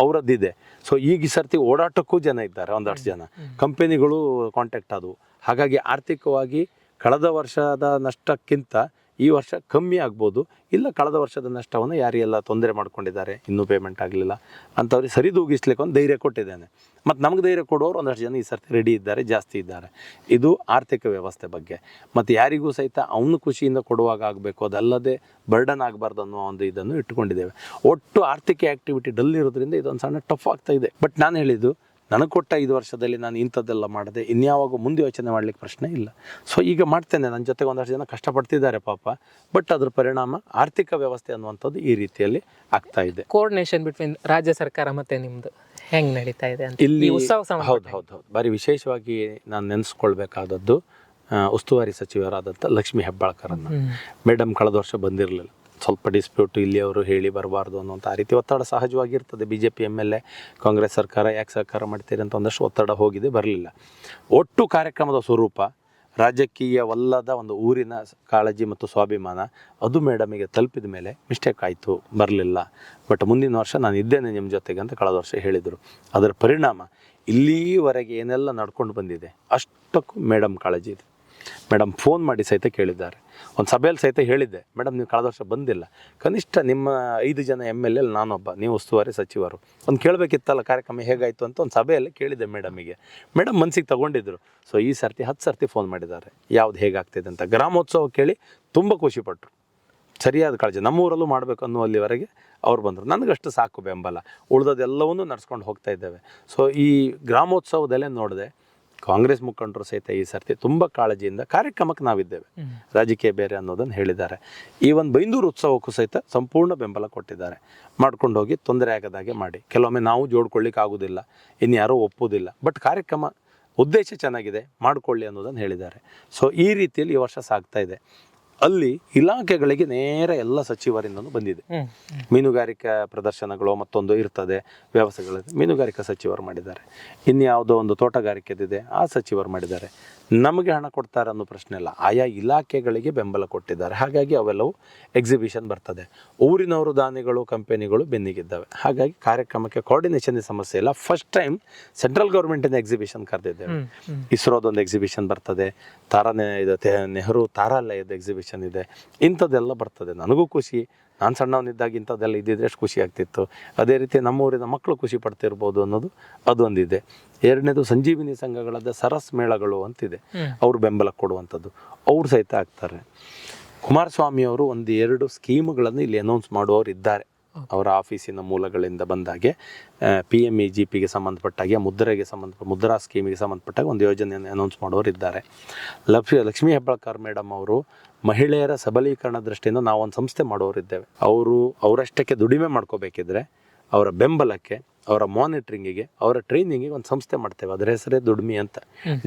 ಅವರದ್ದಿದೆ. ಸೊ ಈಗ ಈ ಸರ್ತಿ ಓಡಾಟಕ್ಕೂ ಜನ ಇದ್ದಾರೆ ಒಂದಷ್ಟು ಜನ. ಕಂಪೆನಿಗಳು ಕಾಂಟ್ಯಾಕ್ಟ್ ಆದವು. ಹಾಗಾಗಿ ಆರ್ಥಿಕವಾಗಿ ಕಳೆದ ವರ್ಷದ ನಷ್ಟಕ್ಕಿಂತ ಈ ವರ್ಷ ಕಮ್ಮಿ ಆಗ್ಬೋದು. ಇಲ್ಲ ಕಳೆದ ವರ್ಷದ ನಷ್ಟವನ್ನು ಯಾರಿಗೆಲ್ಲ ತೊಂದರೆ ಮಾಡ್ಕೊಂಡಿದ್ದಾರೆ, ಇನ್ನೂ ಪೇಮೆಂಟ್ ಆಗಲಿಲ್ಲ ಅಂಥವ್ರಿಗೆ ಸರಿದೂಗಿಸ್ಲಿಕ್ಕೆ ಒಂದು ಧೈರ್ಯ ಕೊಟ್ಟಿದ್ದೇನೆ. ಮತ್ತು ನಮ್ಗೆ ಧೈರ್ಯ ಕೊಡೋರು ಒಂದಷ್ಟು ಜನ ಈ ಸರ್ತಿ ರೆಡಿ ಇದ್ದಾರೆ, ಜಾಸ್ತಿ ಇದ್ದಾರೆ. ಇದು ಆರ್ಥಿಕ ವ್ಯವಸ್ಥೆ ಬಗ್ಗೆ. ಮತ್ತು ಯಾರಿಗೂ ಸಹಿತ ಅವನು ಖುಷಿಯಿಂದ ಕೊಡುವಾಗ ಆಗಬೇಕು, ಅದಲ್ಲದೆ ಬರ್ಡನ್ ಆಗಬಾರ್ದು ಅನ್ನೋ ಒಂದು ಇದನ್ನು ಇಟ್ಟುಕೊಂಡಿದ್ದೇವೆ. ಒಟ್ಟು ಆರ್ಥಿಕ ಆ್ಯಕ್ಟಿವಿಟಿ ಡಲ್ ಇರೋದ್ರಿಂದ ಇದೊಂದು ಸಣ್ಣ ಟಫ್ ಆಗ್ತಾ ಇದೆ. ಬಟ್ ನಾನು ಹೇಳಿದ್ದು ನನಗೆ ಕೊಟ್ಟ ಐದು ವರ್ಷದಲ್ಲಿ ನಾನು ಇಂಥದ್ದೆಲ್ಲ ಮಾಡಿದೆ ಇನ್ಯಾವಾಗ ಮುಂದೆ ಯೋಚನೆ ಮಾಡಲಿಕ್ಕೆ ಪ್ರಶ್ನೆ ಇಲ್ಲ. ಸೊ ಈಗ ಮಾಡ್ತೇನೆ. ನನ್ನ ಜೊತೆಗೆ ಒಂದಷ್ಟು ಜನ ಕಷ್ಟಪಡ್ತಿದ್ದಾರೆ ಪಾಪ. ಬಟ್ ಅದ್ರ ಪರಿಣಾಮ ಆರ್ಥಿಕ ವ್ಯವಸ್ಥೆ ಅನ್ನುವಂಥದ್ದು ಈ ರೀತಿಯಲ್ಲಿ ಆಗ್ತಾ ಇದೆ. ಕೋರ್ಡಿನೇಷನ್ ಬಿಟ್ವೀನ್ ರಾಜ್ಯ ಸರ್ಕಾರ ಮತ್ತೆ ನಿಮ್ದು ಹೆಂಗೆ ನಡೀತಾ ಇದೆ ಅಂತ? ಇಲ್ಲಿ ಹೌದು ಹೌದು ಹೌದು. ಭಾರಿ ವಿಶೇಷವಾಗಿ ನಾನು ನೆನೆಸ್ಕೊಳ್ಬೇಕಾದದ್ದು ಉಸ್ತುವಾರಿ ಸಚಿವರಾದಂಥ ಲಕ್ಷ್ಮೀ ಹೆಬ್ಬಾಳ್ಕರನ್ನು. ಮೇಡಮ್ ಕಳೆದ ವರ್ಷ ಬಂದಿರಲಿಲ್ಲ. ಸ್ವಲ್ಪ ಡಿಸ್ಪ್ಯೂಟ್ ಇಲ್ಲಿ ಅವರು ಹೇಳಿ ಬರಬಾರ್ದು ಅನ್ನೋಂಥ ರೀತಿ ಒತ್ತಡ ಸಹಜವಾಗಿರ್ತದೆ. B J P M L A, Congress ಸರ್ಕಾರ ಯಾಕೆ ಸರ್ಕಾರ ಮಾಡ್ತೀರಿ ಅಂತ ಒಂದಷ್ಟು ಒತ್ತಡ ಹೋಗಿದೆ, ಬರಲಿಲ್ಲ. ಒಟ್ಟು ಕಾರ್ಯಕ್ರಮದ ಸ್ವರೂಪ ರಾಜಕೀಯವಲ್ಲದ ಒಂದು ಊರಿನ ಕಾಳಜಿ ಮತ್ತು ಸ್ವಾಭಿಮಾನ, ಅದು ಮೇಡಮಿಗೆ ತಲುಪಿದ ಮೇಲೆ ಮಿಸ್ಟೇಕ್ ಆಯಿತು, ಬರಲಿಲ್ಲ. ಬಟ್ ಮುಂದಿನ ವರ್ಷ ನಾನು ಇದ್ದೇನೆ ನಿಮ್ಮ ಜೊತೆಗೆ ಅಂತ ಕಳೆದ ವರ್ಷ ಹೇಳಿದರು. ಅದರ ಪರಿಣಾಮ ಇಲ್ಲಿವರೆಗೆ ಏನೆಲ್ಲ ನಡ್ಕೊಂಡು ಬಂದಿದೆ, ಅಷ್ಟಕ್ಕೂ ಮೇಡಮ್ ಕಾಳಜಿ ಇದೆ. ಮೇಡಮ್ ಫೋನ್ ಮಾಡಿ ಸಹಿತ ಕೇಳಿದ್ದಾರೆ. ಒಂದು ಸಭೆಯಲ್ಲಿ ಸಹಿತ ಹೇಳಿದ್ದೆ, ಮೇಡಮ್ ನೀವು ಕಳೆದ ವರ್ಷ ಬಂದಿಲ್ಲ. ಕನಿಷ್ಠ ನಿಮ್ಮ ಐದು ಜನ ಎಂ ಎಲ್ ಎಲ್ ನಾನೊಬ್ಬ, ನೀವು ಉಸ್ತುವಾರಿ ಸಚಿವರು. ಒಂದು ಕೇಳಬೇಕಿತ್ತಲ್ಲ ಕಾರ್ಯಕ್ರಮ ಹೇಗಾಯಿತು ಅಂತ ಒಂದು ಸಭೆಯಲ್ಲಿ ಕೇಳಿದ್ದೆ ಮೇಡಮಿಗೆ ಮೇಡಮ್ ಮನಸ್ಸಿಗೆ ತಗೊಂಡಿದ್ದರು ಸೊ ಈ ಸರ್ತಿ ಹತ್ತು ಸರ್ತಿ ಫೋನ್ ಮಾಡಿದ್ದಾರೆ. ಯಾವ್ದು ಹೇಗಾಗ್ತಿದೆ ಅಂತ. ಗ್ರಾಮೋತ್ಸವ ಕೇಳಿ ತುಂಬ ಖುಷಿಪಟ್ಟರು ಸರಿಯಾದ ಕಾಳಜಿ. ನಮ್ಮೂರಲ್ಲೂ ಮಾಡಬೇಕು ಅನ್ನುವಲ್ಲಿವರೆಗೆ ಅವ್ರು ಬಂದರು. ನನಗಷ್ಟು ಸಾಕು ಬೆಂಬಲ. ಉಳಿದದೆಲ್ಲವನ್ನೂ ನಡ್ಸ್ಕೊಂಡು ಹೋಗ್ತಾ ಇದ್ದೇವೆ. ಸೊ ಈ ಗ್ರಾಮೋತ್ಸವದಲ್ಲೇ ನೋಡಿದೆ ಕಾಂಗ್ರೆಸ್ ಮುಖಂಡರು ಸಹಿತ ಈ ಸರ್ತಿ ತುಂಬ ಕಾಳಜಿಯಿಂದ ಕಾರ್ಯಕ್ರಮಕ್ಕೆ ನಾವಿದ್ದೇವೆ. ರಾಜಕೀಯ ಬೇರೆ ಅನ್ನೋದನ್ನು ಹೇಳಿದ್ದಾರೆ. ಈ ಒಂದು ಬೈಂದೂರು ಉತ್ಸವಕ್ಕೂ ಸಹಿತ ಸಂಪೂರ್ಣ ಬೆಂಬಲ ಕೊಟ್ಟಿದ್ದಾರೆ. ಮಾಡ್ಕೊಂಡು ಹೋಗಿ ತೊಂದರೆ ಆಗದಾಗೆ ಮಾಡಿ. ಕೆಲವೊಮ್ಮೆ ನಾವು ಜೋಡ್ಕೊಳ್ಳಿಕ್ಕೆ ಆಗೋದಿಲ್ಲ. ಇನ್ಯಾರೂ ಒಪ್ಪೋದಿಲ್ಲ ಬಟ್ ಕಾರ್ಯಕ್ರಮ ಉದ್ದೇಶ ಚೆನ್ನಾಗಿದೆ. ಮಾಡಿಕೊಳ್ಳಿ ಅನ್ನೋದನ್ನು ಹೇಳಿದ್ದಾರೆ. ಸೊ ಈ ರೀತಿಯಲ್ಲಿ ಈ ವರ್ಷ ಸಾಗ್ತಾ ಇದೆ. ಅಲ್ಲಿ ಇಲಾಖೆಗಳಿಗೆ ನೇರ ಎಲ್ಲ ಸಚಿವರಿಂದನು ಬಂದಿದೆ. ಮೀನುಗಾರಿಕಾ ಪ್ರದರ್ಶನಗಳು ಮತ್ತೊಂದು ಇರ್ತದೆ ವ್ಯವಸ್ಥೆಗಳು ಮೀನುಗಾರಿಕಾ ಸಚಿವರು ಮಾಡಿದ್ದಾರೆ. ಇನ್ಯಾವುದೋ ಒಂದು ತೋಟಗಾರಿಕೆದಿದೆ ಆ ಸಚಿವರು ಮಾಡಿದ್ದಾರೆ. ನಮಗೆ ಹಣ ಕೊಡ್ತಾರೆ ಅನ್ನೋ ಪ್ರಶ್ನೆ ಇಲ್ಲ. ಆಯಾ ಇಲಾಖೆಗಳಿಗೆ ಬೆಂಬಲ ಕೊಟ್ಟಿದ್ದಾರೆ. ಹಾಗಾಗಿ ಅವೆಲ್ಲವೂ ಎಕ್ಸಿಬಿಷನ್ ಬರ್ತದೆ. ಊರಿನವರು ದಾನಿಗಳು ಕಂಪೆನಿಗಳು ಬೆನ್ನಿಗಿದ್ದಾವೆ. ಹಾಗಾಗಿ ಕಾರ್ಯಕ್ರಮಕ್ಕೆ ಕೋಆರ್ಡಿನೇಷನ್ ಸಮಸ್ಯೆ ಇಲ್ಲ. ಫಸ್ಟ್ ಟೈಮ್ ಸೆಂಟ್ರಲ್ ಗೌರ್ಮೆಂಟಿನ ಎಕ್ಸಿಬಿಷನ್ ಕರೆದಿದ್ದೇವೆ. ಇಸ್ರೋದೊಂದು ಎಕ್ಸಿಬಿಷನ್ ಬರ್ತದೆ. ತಾರಾ ಇದೆ ನೆಹರು ತಾರಾಲಯದ ಎಕ್ಸಿಬಿಷನ್ ಇದೆ. ಇಂಥದ್ದೆಲ್ಲ ಬರ್ತದೆ. ನನಗೂ ಖುಷಿ. ನಾನು ಸಣ್ಣವನಿದ್ದಾಗ ಇಂಥದ್ದೆಲ್ಲ ಇದ್ದಿದ್ರೆ ಎಷ್ಟು ಖುಷಿ ಆಗ್ತಿತ್ತು. ಅದೇ ರೀತಿ ನಮ್ಮೂರಿನ ಮಕ್ಕಳು ಖುಷಿ ಪಡ್ತಿರ್ಬೋದು ಅನ್ನೋದು ಅದೊಂದಿದೆ. ಎರಡನೇದು ಸಂಜೀವಿನಿ ಸಂಘಗಳಾದ ಸರಸ್ ಮೇಳಗಳು ಅಂತಿದೆ. ಅವರು ಬೆಂಬಲ ಕೊಡುವಂಥದ್ದು. ಅವರು ಸಹಿತ ಆಗ್ತಾರೆ. ಕುಮಾರಸ್ವಾಮಿ ಅವರು ಒಂದು ಎರಡು ಸ್ಕೀಮ್ಗಳನ್ನು ಇಲ್ಲಿ ಅನೌನ್ಸ್ ಮಾಡುವವರು ಇದ್ದಾರೆ ಅವರ ಆಫೀಸಿನ ಮೂಲಗಳಿಂದ ಬಂದಾಗೆ ಪಿ ಎಂ ಇ ಜಿ ಪಿಗೆ ಸಂಬಂಧಪಟ್ಟಾಗೆ ಮುದ್ರೆಗೆ ಸಂಬಂಧ ಮುದ್ರಾ ಸ್ಕೀಮಿಗೆ ಸಂಬಂಧಪಟ್ಟಾಗ ಒಂದು ಯೋಜನೆಯನ್ನು ಅನೌನ್ಸ್ ಮಾಡೋರು ಇದ್ದಾರೆ. ಲಕ್ಷ್ಮಿ ಲಕ್ಷ್ಮೀ ಹೆಬ್ಬಾಳ್ಕರ್ ಮೇಡಮ್ ಅವರು ಮಹಿಳೆಯರ ಸಬಲೀಕರಣ ದೃಷ್ಟಿಯಿಂದ ನಾವು ಒಂದು ಸಂಸ್ಥೆ ಮಾಡೋರಿದ್ದೇವೆ ಅವರು ಅವರಷ್ಟಕ್ಕೆ ದುಡಿಮೆ ಮಾಡ್ಕೋಬೇಕಿದ್ರೆ ಅವರ ಬೆಂಬಲಕ್ಕೆ ಅವರ ಮಾನಿಟ್ರಿಂಗಿಗೆ ಅವರ ಟ್ರೈನಿಂಗಿಗೆ ಒಂದು ಸಂಸ್ಥೆ ಮಾಡ್ತೇವೆ. ಅದರ ಹೆಸರೇ ದುಡಿಮೆ ಅಂತ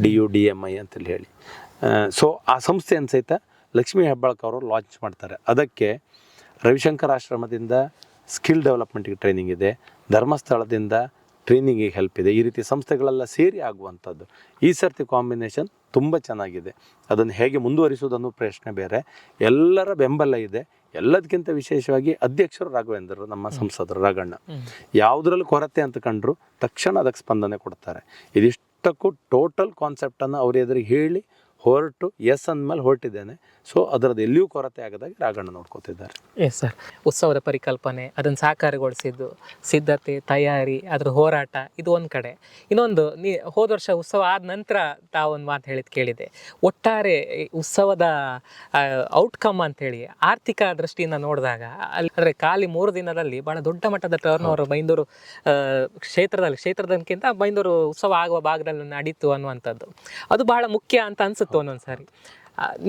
D U D M I ಅಂತೇಳಿ ಹೇಳಿ. ಸೊ ಆ ಸಂಸ್ಥೆಯನ್ನು ಸಹಿತ ಲಕ್ಷ್ಮೀ ಹೆಬ್ಬಾಳ್ಕರ್ ಅವರು ಲಾಂಚ್ ಮಾಡ್ತಾರೆ. ಅದಕ್ಕೆ ರವಿಶಂಕರ್ ಆಶ್ರಮದಿಂದ ಸ್ಕಿಲ್ ಡೆವಲಪ್ಮೆಂಟ್ಗೆ ಟ್ರೈನಿಂಗ್ ಇದೆ ಧರ್ಮಸ್ಥಳದಿಂದ ಟ್ರೈನಿಂಗಿಗೆ ಹೆಲ್ಪ್ ಇದೆ. ಈ ರೀತಿ ಸಂಸ್ಥೆಗಳೆಲ್ಲ ಸೇರಿ ಆಗುವಂಥದ್ದು. ಈ ಸರ್ತಿ ಕಾಂಬಿನೇಷನ್ ತುಂಬ ಚೆನ್ನಾಗಿದೆ. ಅದನ್ನು ಹೇಗೆ ಮುಂದುವರಿಸುವುದನ್ನು ಪ್ರಶ್ನೆ ಬೇರೆ. ಎಲ್ಲರ ಬೆಂಬಲ ಇದೆ. ಎಲ್ಲದಕ್ಕಿಂತ ವಿಶೇಷವಾಗಿ ಅಧ್ಯಕ್ಷರು ರಾಘವೇಂದ್ರರು ನಮ್ಮ ಸಂಸದರು ರಾಘಣ್ಣ. ಯಾವುದ್ರಲ್ಲಿ ಕೊರತೆ ಅಂತ ಕಂಡ್ರು ತಕ್ಷಣ ಅದಕ್ಕೆ ಸ್ಪಂದನೆ ಕೊಡ್ತಾರೆ. ಇದಿಷ್ಟಕ್ಕೂ ಟೋಟಲ್ ಕಾನ್ಸೆಪ್ಟನ್ನು ಅವ್ರ ಎದುರಿಗೆ ಹೇಳಿ ಹೊರಟು ಎಸ್ ಅಂದಮೇಲೆ ಹೊರಟಿದ್ದೇನೆ. ಸೊ ಅದರದ್ದು ಎಲ್ಲಿಯೂ ಕೊರತೆ ಆಗದಾಗ ರಾಘಣ್ಣ ನೋಡ್ಕೋತಿದ್ದಾರೆ. ಎಸ್ ಸರ್ ಉತ್ಸವದ ಪರಿಕಲ್ಪನೆ, ಅದನ್ನು ಸಾಕಾರಗೊಳಿಸಿದ್ದು, ಸಿದ್ಧತೆ, ತಯಾರಿ, ಅದರ ಹೋರಾಟ, ಇದು ಒಂದು ಕಡೆ. ಇನ್ನೊಂದು, ನೀ, ಹೋದ ವರ್ಷ ಉತ್ಸವ ಆದ ನಂತರ ತಾವೊಂದು ಮಾತು ಹೇಳಿದ್ ಕೇಳಿದೆ. ಒಟ್ಟಾರೆ ಉತ್ಸವದ ಔಟ್ಕಮ್ ಅಂತೇಳಿ, ಆರ್ಥಿಕ ದೃಷ್ಟಿಯಿಂದ ನೋಡಿದಾಗ, ಅಲ್ಲಿ, ಅಂದರೆ ಖಾಲಿ ಮೂರು ದಿನದಲ್ಲಿ ಭಾಳ ದೊಡ್ಡ ಮಟ್ಟದ ಟರ್ನ್ ಓವರ್ ಬೈಂದೂರು ಕ್ಷೇತ್ರದಲ್ಲಿ ಕ್ಷೇತ್ರದಕ್ಕಿಂತ ಬೈಂದೂರು ಉತ್ಸವ ಆಗುವ ಭಾಗದಲ್ಲಿ ನಡೀತು ಅನ್ನುವಂಥದ್ದು. ಅದು ಬಹಳ ಮುಖ್ಯ ಅಂತ ಅನ್ಸುತ್ತೆ. ಒಂದೊಂದು ಸಾರಿ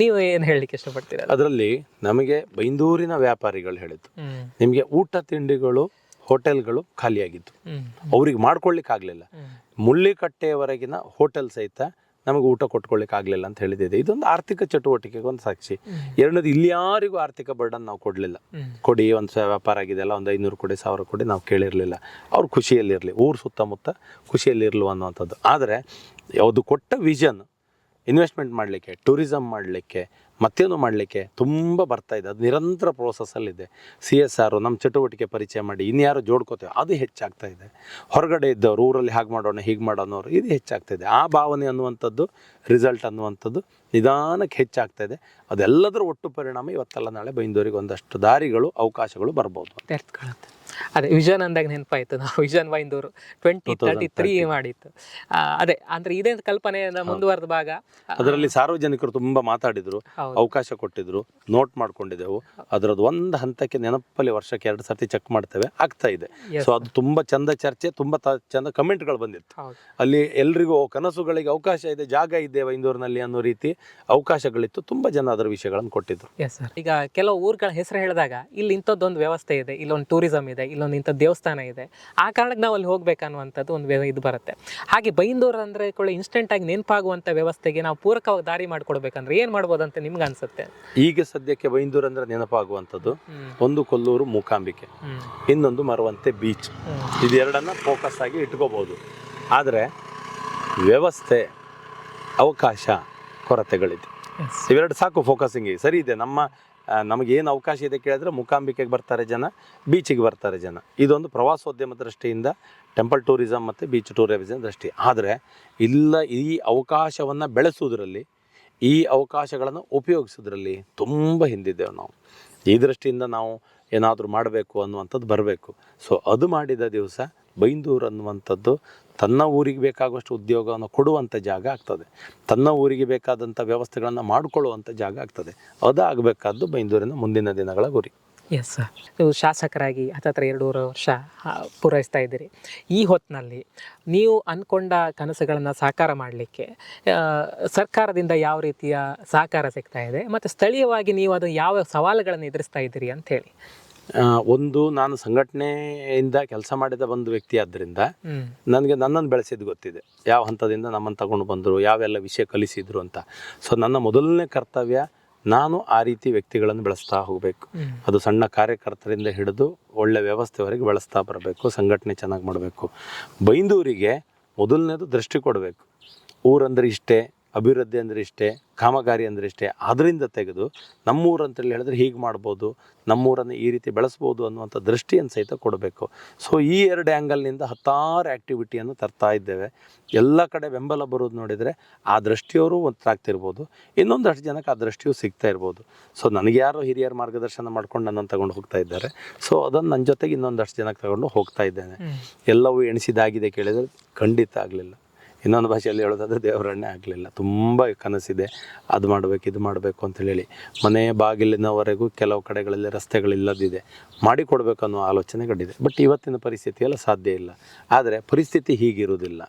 ನೀವು ಏನು ಹೇಳಲಿಕ್ಕೆ ಇಷ್ಟಪಡ್ತೀರಾ? ಅದರಲ್ಲಿ ನಮಗೆ ಬೈಂದೂರಿನ ವ್ಯಾಪಾರಿಗಳು ಹೇಳಿದ್ದು. ನಿಮಗೆ ಊಟ ತಿಂಡಿಗಳು ಹೋಟೆಲ್ಗಳು ಖಾಲಿಯಾಗಿದ್ದು ಅವ್ರಿಗೆ ಮಾಡ್ಕೊಳ್ಳಿಕ್ಕೆ ಆಗಲಿಲ್ಲ. ಮುಳ್ಳಿಕಟ್ಟೆಯವರೆಗಿನ ಹೋಟೆಲ್ ಸಹಿತ ನಮಗೆ ಊಟ ಕೊಟ್ಕೊಳ್ಳಿಕ್ಕೆ ಆಗಲಿಲ್ಲ ಅಂತ ಹೇಳಿದ್ದೆ. ಇದೊಂದು ಆರ್ಥಿಕ ಚಟುವಟಿಕೆಗೆ ಒಂದು ಸಾಕ್ಷಿ. ಎರಡನೇದು ಇಲ್ಲಿ ಯಾರಿಗೂ ಆರ್ಥಿಕ ಬರ್ಡನ್ ನಾವು ಕೊಡಲಿಲ್ಲ. ಕೊಡಿ ಒಂದು ವ್ಯಾಪಾರ ಆಗಿದೆಯಲ್ಲ ಒಂದು ಐನೂರು ಕೊಡಿ ಸಾವಿರ ಕೊಡಿ ನಾವು ಕೇಳಿರಲಿಲ್ಲ. ಅವ್ರು ಖುಷಿಯಲ್ಲಿರಲಿ ಊರು ಸುತ್ತಮುತ್ತ ಖುಷಿಯಲ್ಲಿರಲು ಅನ್ನುವಂಥದ್ದು. ಆದರೆ ಯಾವುದು ಕೊಟ್ಟ ವಿಷನ್ ಇನ್ವೆಸ್ಟ್ಮೆಂಟ್ ಮಾಡಲಿಕ್ಕೆ ಟೂರಿಸಮ್ ಮಾಡಲಿಕ್ಕೆ, ಮತ್ತೇನು ಮಾಡಲಿಕ್ಕೆ ತುಂಬ ಬರ್ತಾ ಇದೆ. ಅದು ನಿರಂತರ ಪ್ರೋಸೆಸ್ಸಲ್ಲಿದೆ ಸಿ ಎಸ್ ಆರು ನಮ್ಮ ಚಟುವಟಿಕೆ ಪರಿಚಯ ಮಾಡಿ ಇನ್ಯಾರು ಜೋಡ್ಕೋತೇವೆ, ಅದು ಹೆಚ್ಚಾಗ್ತಾ ಇದೆ. ಹೊರಗಡೆ ಇದ್ದವರು, ಊರಲ್ಲಿ ಹಾಗೆ ಮಾಡೋಣ, ಹೀಗೆ ಮಾಡೋಣವ್ರು ಇದು ಹೆಚ್ಚಾಗ್ತಾ ಇದೆ. ಆ ಭಾವನೆ ಅನ್ನುವಂಥದ್ದು ರಿಸಲ್ಟ್ ಅನ್ನುವಂಥದ್ದು ನಿಧಾನಕ್ಕೆ ಹೆಚ್ಚಾಗ್ತಾ ಇದೆ. ಅದೆಲ್ಲದರ ಒಟ್ಟು ಪರಿಣಾಮ ಇವತ್ತೆಲ್ಲ ನಾಳೆ ಬೈಂದೂರಿಗೆ ಒಂದಷ್ಟು ದಾರಿಗಳು, ಅವಕಾಶಗಳು ಬರ್ಬೋದು ತೆರೆದುಕೊಳ್ಳುತ್ತೆ ಅದೇ ವಿಷನ್ ಅಂದಾಗ ನೆನಪಾಯ್ತು. ನಾವು vision Byndoor twenty thirty three ಮಾಡಿತ್ತು. ಅದೇ ಅಂದ್ರೆ ಇದೇ ಕಲ್ಪನೆ ಮುಂದುವರೆದ ಭಾಗ. ಅದರಲ್ಲಿ ಸಾರ್ವಜನಿಕರು ತುಂಬಾ ಮಾತಾಡಿದ್ರು ಅವಕಾಶ ಕೊಟ್ಟಿದ್ರು ನೋಟ್ ಮಾಡ್ಕೊಂಡಿದ್ದೆವು. ಅದರದ್ದು ಒಂದು ಹಂತಕ್ಕೆ ನೆನಪಲ್ಲಿ ವರ್ಷಕ್ಕೆ ಎರಡು ಸರ್ತಿ ಚೆಕ್ ಮಾಡ್ತೇವೆ ಆಗ್ತಾ ಇದೆ. ಸೊ ಅದು ತುಂಬಾ ಚಂದ ಚರ್ಚೆ ತುಂಬಾ ಚಂದ ಕಮೆಂಟ್ಗಳು ಬಂದಿತ್ತು. ಅಲ್ಲಿ ಎಲ್ರಿಗೂ ಕನಸುಗಳಿಗೆ ಅವಕಾಶ ಇದೆ ಜಾಗ ಇದೆ ವೈಂದೂರಿನಲ್ಲಿ ಅನ್ನೋ ರೀತಿ ಅವಕಾಶಗಳಿತ್ತು. ತುಂಬಾ ಜನ ಅದರ ವಿಷಯಗಳನ್ನು ಕೊಟ್ಟಿದ್ರು. ಈಗ ಕೆಲವು ಊರುಗಳ ಹೆಸರು ಹೇಳಿದಾಗ ಇಲ್ಲಿ ಇಂಥದ್ದೊಂದು ವ್ಯವಸ್ಥೆ ಇದೆ ಇಲ್ಲೊಂದು ಟೂರಿಸಂ ಇದೆ ಇಲ್ಲೊಂದು ಇಂಥ ದೇವಸ್ಥಾನ ಇದೆ. ಆ ಕಾರಣಕ್ಕೆ ನಾವು ಅಲ್ಲಿ ಹೋಗ್ಬೇಕನ್ನುವಂಥದ್ದು ಒಂದು ಇದು ಬರುತ್ತೆ. ಹಾಗೆ ಬೈಂದೂರು ಅಂದರೆ ಕೂಡ ಇನ್ಸ್ಟೆಂಟ್ ಆಗಿ ನೆನಪಾಗುವಂಥ ವ್ಯವಸ್ಥೆಗೆ ನಾವು ಪೂರಕವಾಗಿ ದಾರಿ ಮಾಡಿಕೊಡ್ಬೇಕಂದ್ರೆ ಏನು ಮಾಡ್ಬೋದಂತ ನಿಮ್ಗೆ ಅನ್ಸುತ್ತೆ? ಈಗ ಸದ್ಯಕ್ಕೆ ಬೈಂದೂರು ಅಂದ್ರೆ ನೆನಪಾಗುವಂಥದ್ದು ಒಂದು ಕೊಲ್ಲೂರು ಮೂಕಾಂಬಿಕೆ ಇನ್ನೊಂದು ಮರವಂತೆ ಬೀಚ್ ಇದೆರಡನ್ನು ಫೋಕಸ್ ಆಗಿ ಇಟ್ಕೋಬೋದು. ಆದರೆ ವ್ಯವಸ್ಥೆ ಅವಕಾಶ ಕೊರತೆಗಳಿದೆ. ಇವೆರಡು ಸಾಕು ಫೋಕಸಿಂಗ್ ಸರಿ ಇದೆ ನಮ್ಮ ನಮಗೇನು ಅವಕಾಶ ಇದೆ ಕೇಳಿದ್ರೆ ಮೂಕಾಂಬಿಕೆಗೆ ಬರ್ತಾರೆ ಜನ, ಬೀಚಿಗೆ ಬರ್ತಾರೆ ಜನ. ಇದೊಂದು ಪ್ರವಾಸೋದ್ಯಮ ದೃಷ್ಟಿಯಿಂದ ಟೆಂಪಲ್ ಟೂರಿಸಮ್ ಮತ್ತು ಬೀಚ್ ಟೂರಿಸಮ್ ದೃಷ್ಟಿ. ಆದರೆ ಇಲ್ಲ ಈ ಅವಕಾಶವನ್ನು ಬೆಳೆಸೋದ್ರಲ್ಲಿ ಈ ಅವಕಾಶಗಳನ್ನು ಉಪಯೋಗಿಸೋದ್ರಲ್ಲಿ ತುಂಬ ಹಿಂದಿದ್ದೇವೆ ನಾವು. ಈ ದೃಷ್ಟಿಯಿಂದ ನಾವು ಏನಾದರೂ ಮಾಡಬೇಕು ಅನ್ನುವಂಥದ್ದು ಬರಬೇಕು. ಸೊ ಅದು ಮಾಡಿದ ದಿವಸ, ಬೈಂದೂರು ಅನ್ನುವಂಥದ್ದು ತನ್ನ ಊರಿಗೆ ಬೇಕಾಗುವಷ್ಟು ಉದ್ಯೋಗವನ್ನು ಕೊಡುವಂಥ ಜಾಗ ಆಗ್ತದೆ. ತನ್ನ ಊರಿಗೆ ಬೇಕಾದಂಥ ವ್ಯವಸ್ಥೆಗಳನ್ನು ಮಾಡಿಕೊಳ್ಳುವಂಥ ಜಾಗ ಆಗ್ತದೆ. ಅದಾಗಬೇಕಾದ್ದು ಬೈಂದೂರಿನ ಮುಂದಿನ ದಿನಗಳ ಗುರಿ. ಎಸ್ ಸರ್ ನೀವು ಶಾಸಕರಾಗಿ ಹತ್ತತ್ರ ಎರಡೂವರೆ ವರ್ಷ ಪೂರೈಸ್ತಾ ಇದ್ದೀರಿ. ಈ ಹೊತ್ತಿನಲ್ಲಿ ನೀವು ಅಂದ್ಕೊಂಡ ಕನಸುಗಳನ್ನು ಸಾಕಾರ ಮಾಡಲಿಕ್ಕೆ ಸರ್ಕಾರದಿಂದ ಯಾವ ರೀತಿಯ ಸಹಕಾರ ಸಿಗ್ತಾ ಇದೆ? ಮತ್ತು ಸ್ಥಳೀಯವಾಗಿ ನೀವು ಅದು ಯಾವ ಸವಾಲುಗಳನ್ನು ಎದುರಿಸ್ತಾ ಇದ್ದೀರಿ ಅಂತ ಹೇಳಿ. ಒಂದು ನಾನು ಸಂಘಟನೆಯಿಂದ ಕೆಲಸ ಮಾಡಿದ ಒಂದು ವ್ಯಕ್ತಿ ಆದ್ದರಿಂದ ನನಗೆ ನನ್ನನ್ನು ಬೆಳೆಸಿದ್ದು ಗೊತ್ತಿದೆ. ಯಾವ ಹಂತದಿಂದ ನಮ್ಮನ್ನು ತಗೊಂಡು ಬಂದರು ಯಾವೆಲ್ಲ ವಿಷಯ ಕಲಿಸಿದ್ರು ಅಂತ. ಸೊ ನನ್ನ ಮೊದಲನೇ ಕರ್ತವ್ಯ ನಾನು ಆ ರೀತಿ ವ್ಯಕ್ತಿಗಳನ್ನು ಬೆಳೆಸ್ತಾ ಹೋಗಬೇಕು. ಅದು ಸಣ್ಣ ಕಾರ್ಯಕರ್ತರಿಂದ ಹಿಡಿದು ಒಳ್ಳೆ ವ್ಯವಸ್ಥೆವರೆಗೆ ಬೆಳೆಸ್ತಾ ಬರಬೇಕು ಸಂಘಟನೆ ಚೆನ್ನಾಗಿ ಮಾಡಬೇಕು. ಬೈಂದೂರಿಗೆ ಮೊದಲನೇದು ದೃಷ್ಟಿ ಕೊಡಬೇಕು. ಊರಂದ್ರೆ ಇಷ್ಟೇ ಅಭಿವೃದ್ಧಿ ಅಂದರೆ ಇಷ್ಟೇ ಕಾಮಗಾರಿ ಅಂದರೆ ಇಷ್ಟೇ ಅದರಿಂದ ತೆಗೆದು ನಮ್ಮೂರು ಅಂತೇಳಿ ಹೇಳಿದ್ರೆ ಹೀಗೆ ಮಾಡ್ಬೋದು ನಮ್ಮೂರನ್ನು ಈ ರೀತಿ ಬೆಳೆಸ್ಬೋದು ಅನ್ನುವಂಥ ದೃಷ್ಟಿಯನ್ನು ಸಹಿತ ಕೊಡಬೇಕು. ಸೊ ಈ ಎರಡು ಆ್ಯಂಗಲ್ನಿಂದ ಹತ್ತಾರು ಆ್ಯಕ್ಟಿವಿಟಿಯನ್ನು ತರ್ತಾ ಇದ್ದೇವೆ. ಎಲ್ಲ ಕಡೆ ಬೆಂಬಲ ಬರೋದು ನೋಡಿದರೆ ಆ ದೃಷ್ಟಿಯವರು ಒಂದಾಗ್ತಿರ್ಬೋದು ಇನ್ನೊಂದಷ್ಟು ಜನಕ್ಕೆ ಆ ದೃಷ್ಟಿಯು ಸಿಗ್ತಾ ಇರ್ಬೋದು. ಸೊ ನನಗೆ ಯಾರು ಹಿರಿಯರ ಮಾರ್ಗದರ್ಶನ ಮಾಡ್ಕೊಂಡು ನನ್ನನ್ನು ತಗೊಂಡು ಹೋಗ್ತಾ ಇದ್ದಾರೆ. ಸೊ ಅದನ್ನು ನನ್ನ ಜೊತೆಗೆ ಇನ್ನೊಂದಷ್ಟು ಜನಕ್ಕೆ ತಗೊಂಡು ಹೋಗ್ತಾ ಇದ್ದೇನೆ. ಎಲ್ಲವೂ ಎಣಿಸಿದಾಗಿದೆ ಕೇಳಿದರೆ ಖಂಡಿತ ಆಗಲಿಲ್ಲ. ಇನ್ನೊಂದು ಭಾಷೆಯಲ್ಲಿ ಹೇಳೋದಾದ್ರೆ ದೇವರಣ್ಣೆ ಆಗಲಿಲ್ಲ. ತುಂಬ ಕನಸಿದೆ. ಅದು ಮಾಡಬೇಕು, ಇದು ಮಾಡಬೇಕು ಅಂತೇಳಿ ಮನೆ ಬಾಗಿಲಿನವರೆಗೂ ಕೆಲವು ಕಡೆಗಳಲ್ಲಿ ರಸ್ತೆಗಳಿಲ್ಲದಿದೆ ಮಾಡಿಕೊಡ್ಬೇಕು ಅನ್ನೋ ಕಂಡಿದೆ. ಬಟ್ ಇವತ್ತಿನ ಪರಿಸ್ಥಿತಿಯೆಲ್ಲ ಸಾಧ್ಯ ಇಲ್ಲ. ಆದರೆ ಪರಿಸ್ಥಿತಿ ಹೀಗಿರುವುದಿಲ್ಲ.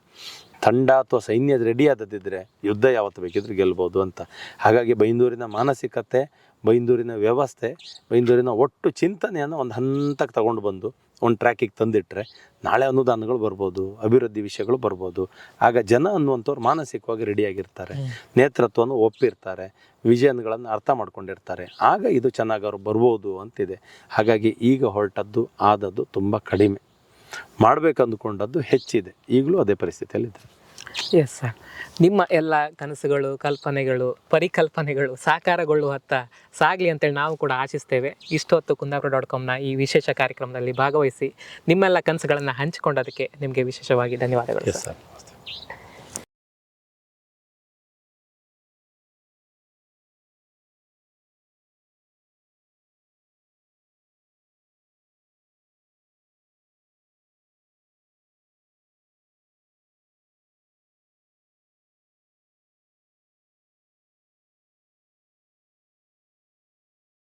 ತಂಡ ಅಥವಾ ಸೈನ್ಯ ರೆಡಿ ಆದದಿದ್ದರೆ ಯುದ್ಧ ಯಾವತ್ತು ಬೇಕಿದ್ರೂ ಗೆಲ್ಬೋದು ಅಂತ. ಹಾಗಾಗಿ ಬೈಂದೂರಿನ ಮಾನಸಿಕತೆ, ಬೈಂದೂರಿನ ವ್ಯವಸ್ಥೆ, ಬೈಂದೂರಿನ ಒಟ್ಟು ಚಿಂತನೆಯನ್ನು ಒಂದು ಹಂತಕ್ಕೆ ತಗೊಂಡು ಬಂದು ಒಂದು ಟ್ರ್ಯಾಕಿಗೆ ತಂದಿಟ್ಟರೆ ನಾಳೆ ಅನುದಾನಗಳು ಬರ್ಬೋದು ಅಭಿವೃದ್ಧಿ ವಿಷಯಗಳು ಬರ್ಬೋದು. ಆಗ ಜನ ಅನ್ನುವಂಥವ್ರು ಮಾನಸಿಕವಾಗಿ ರೆಡಿಯಾಗಿರ್ತಾರೆ ನೇತೃತ್ವವನ್ನು ಒಪ್ಪಿರ್ತಾರೆ. ವಿಜಯನ್ಗಳನ್ನು ಅರ್ಥ ಮಾಡ್ಕೊಂಡಿರ್ತಾರೆ. ಆಗ ಇದು ಚೆನ್ನಾಗಿ ಅವರು ಬರ್ಬೋದು ಅಂತಿದೆ. ಹಾಗಾಗಿ ಈಗ ಹೊರಟದ್ದು ಆದದ್ದು ತುಂಬ ಕಡಿಮೆ. ಮಾಡಬೇಕು ಅಂದುಕೊಂಡದ್ದು ಹೆಚ್ಚಿದೆ. ಈಗಲೂ ಅದೇ ಪರಿಸ್ಥಿತಿಯಲ್ಲಿದೆ ಎಸ್ ಸರ್ ನಿಮ್ಮ ಎಲ್ಲ ಕನಸುಗಳು ಕಲ್ಪನೆಗಳು ಪರಿಕಲ್ಪನೆಗಳು ಸಾಕಾರಗೊಳ್ಳುವತ್ತ ಸಾಗಲಿ ಅಂತೇಳಿ ನಾವು ಕೂಡ ಆಶಿಸ್ತೇವೆ. ಇಷ್ಟೊತ್ತು ಕುಂದಾಪುರ ಡಾಟ್ ಕಾಮ್ನ ಈ ವಿಶೇಷ ಕಾರ್ಯಕ್ರಮದಲ್ಲಿ ಭಾಗವಹಿಸಿ ನಿಮ್ಮೆಲ್ಲ ಕನಸುಗಳನ್ನು ಹಂಚಿಕೊಂಡೋದಕ್ಕೆ ನಿಮಗೆ ವಿಶೇಷವಾಗಿ ಧನ್ಯವಾದಗಳು ಸರ್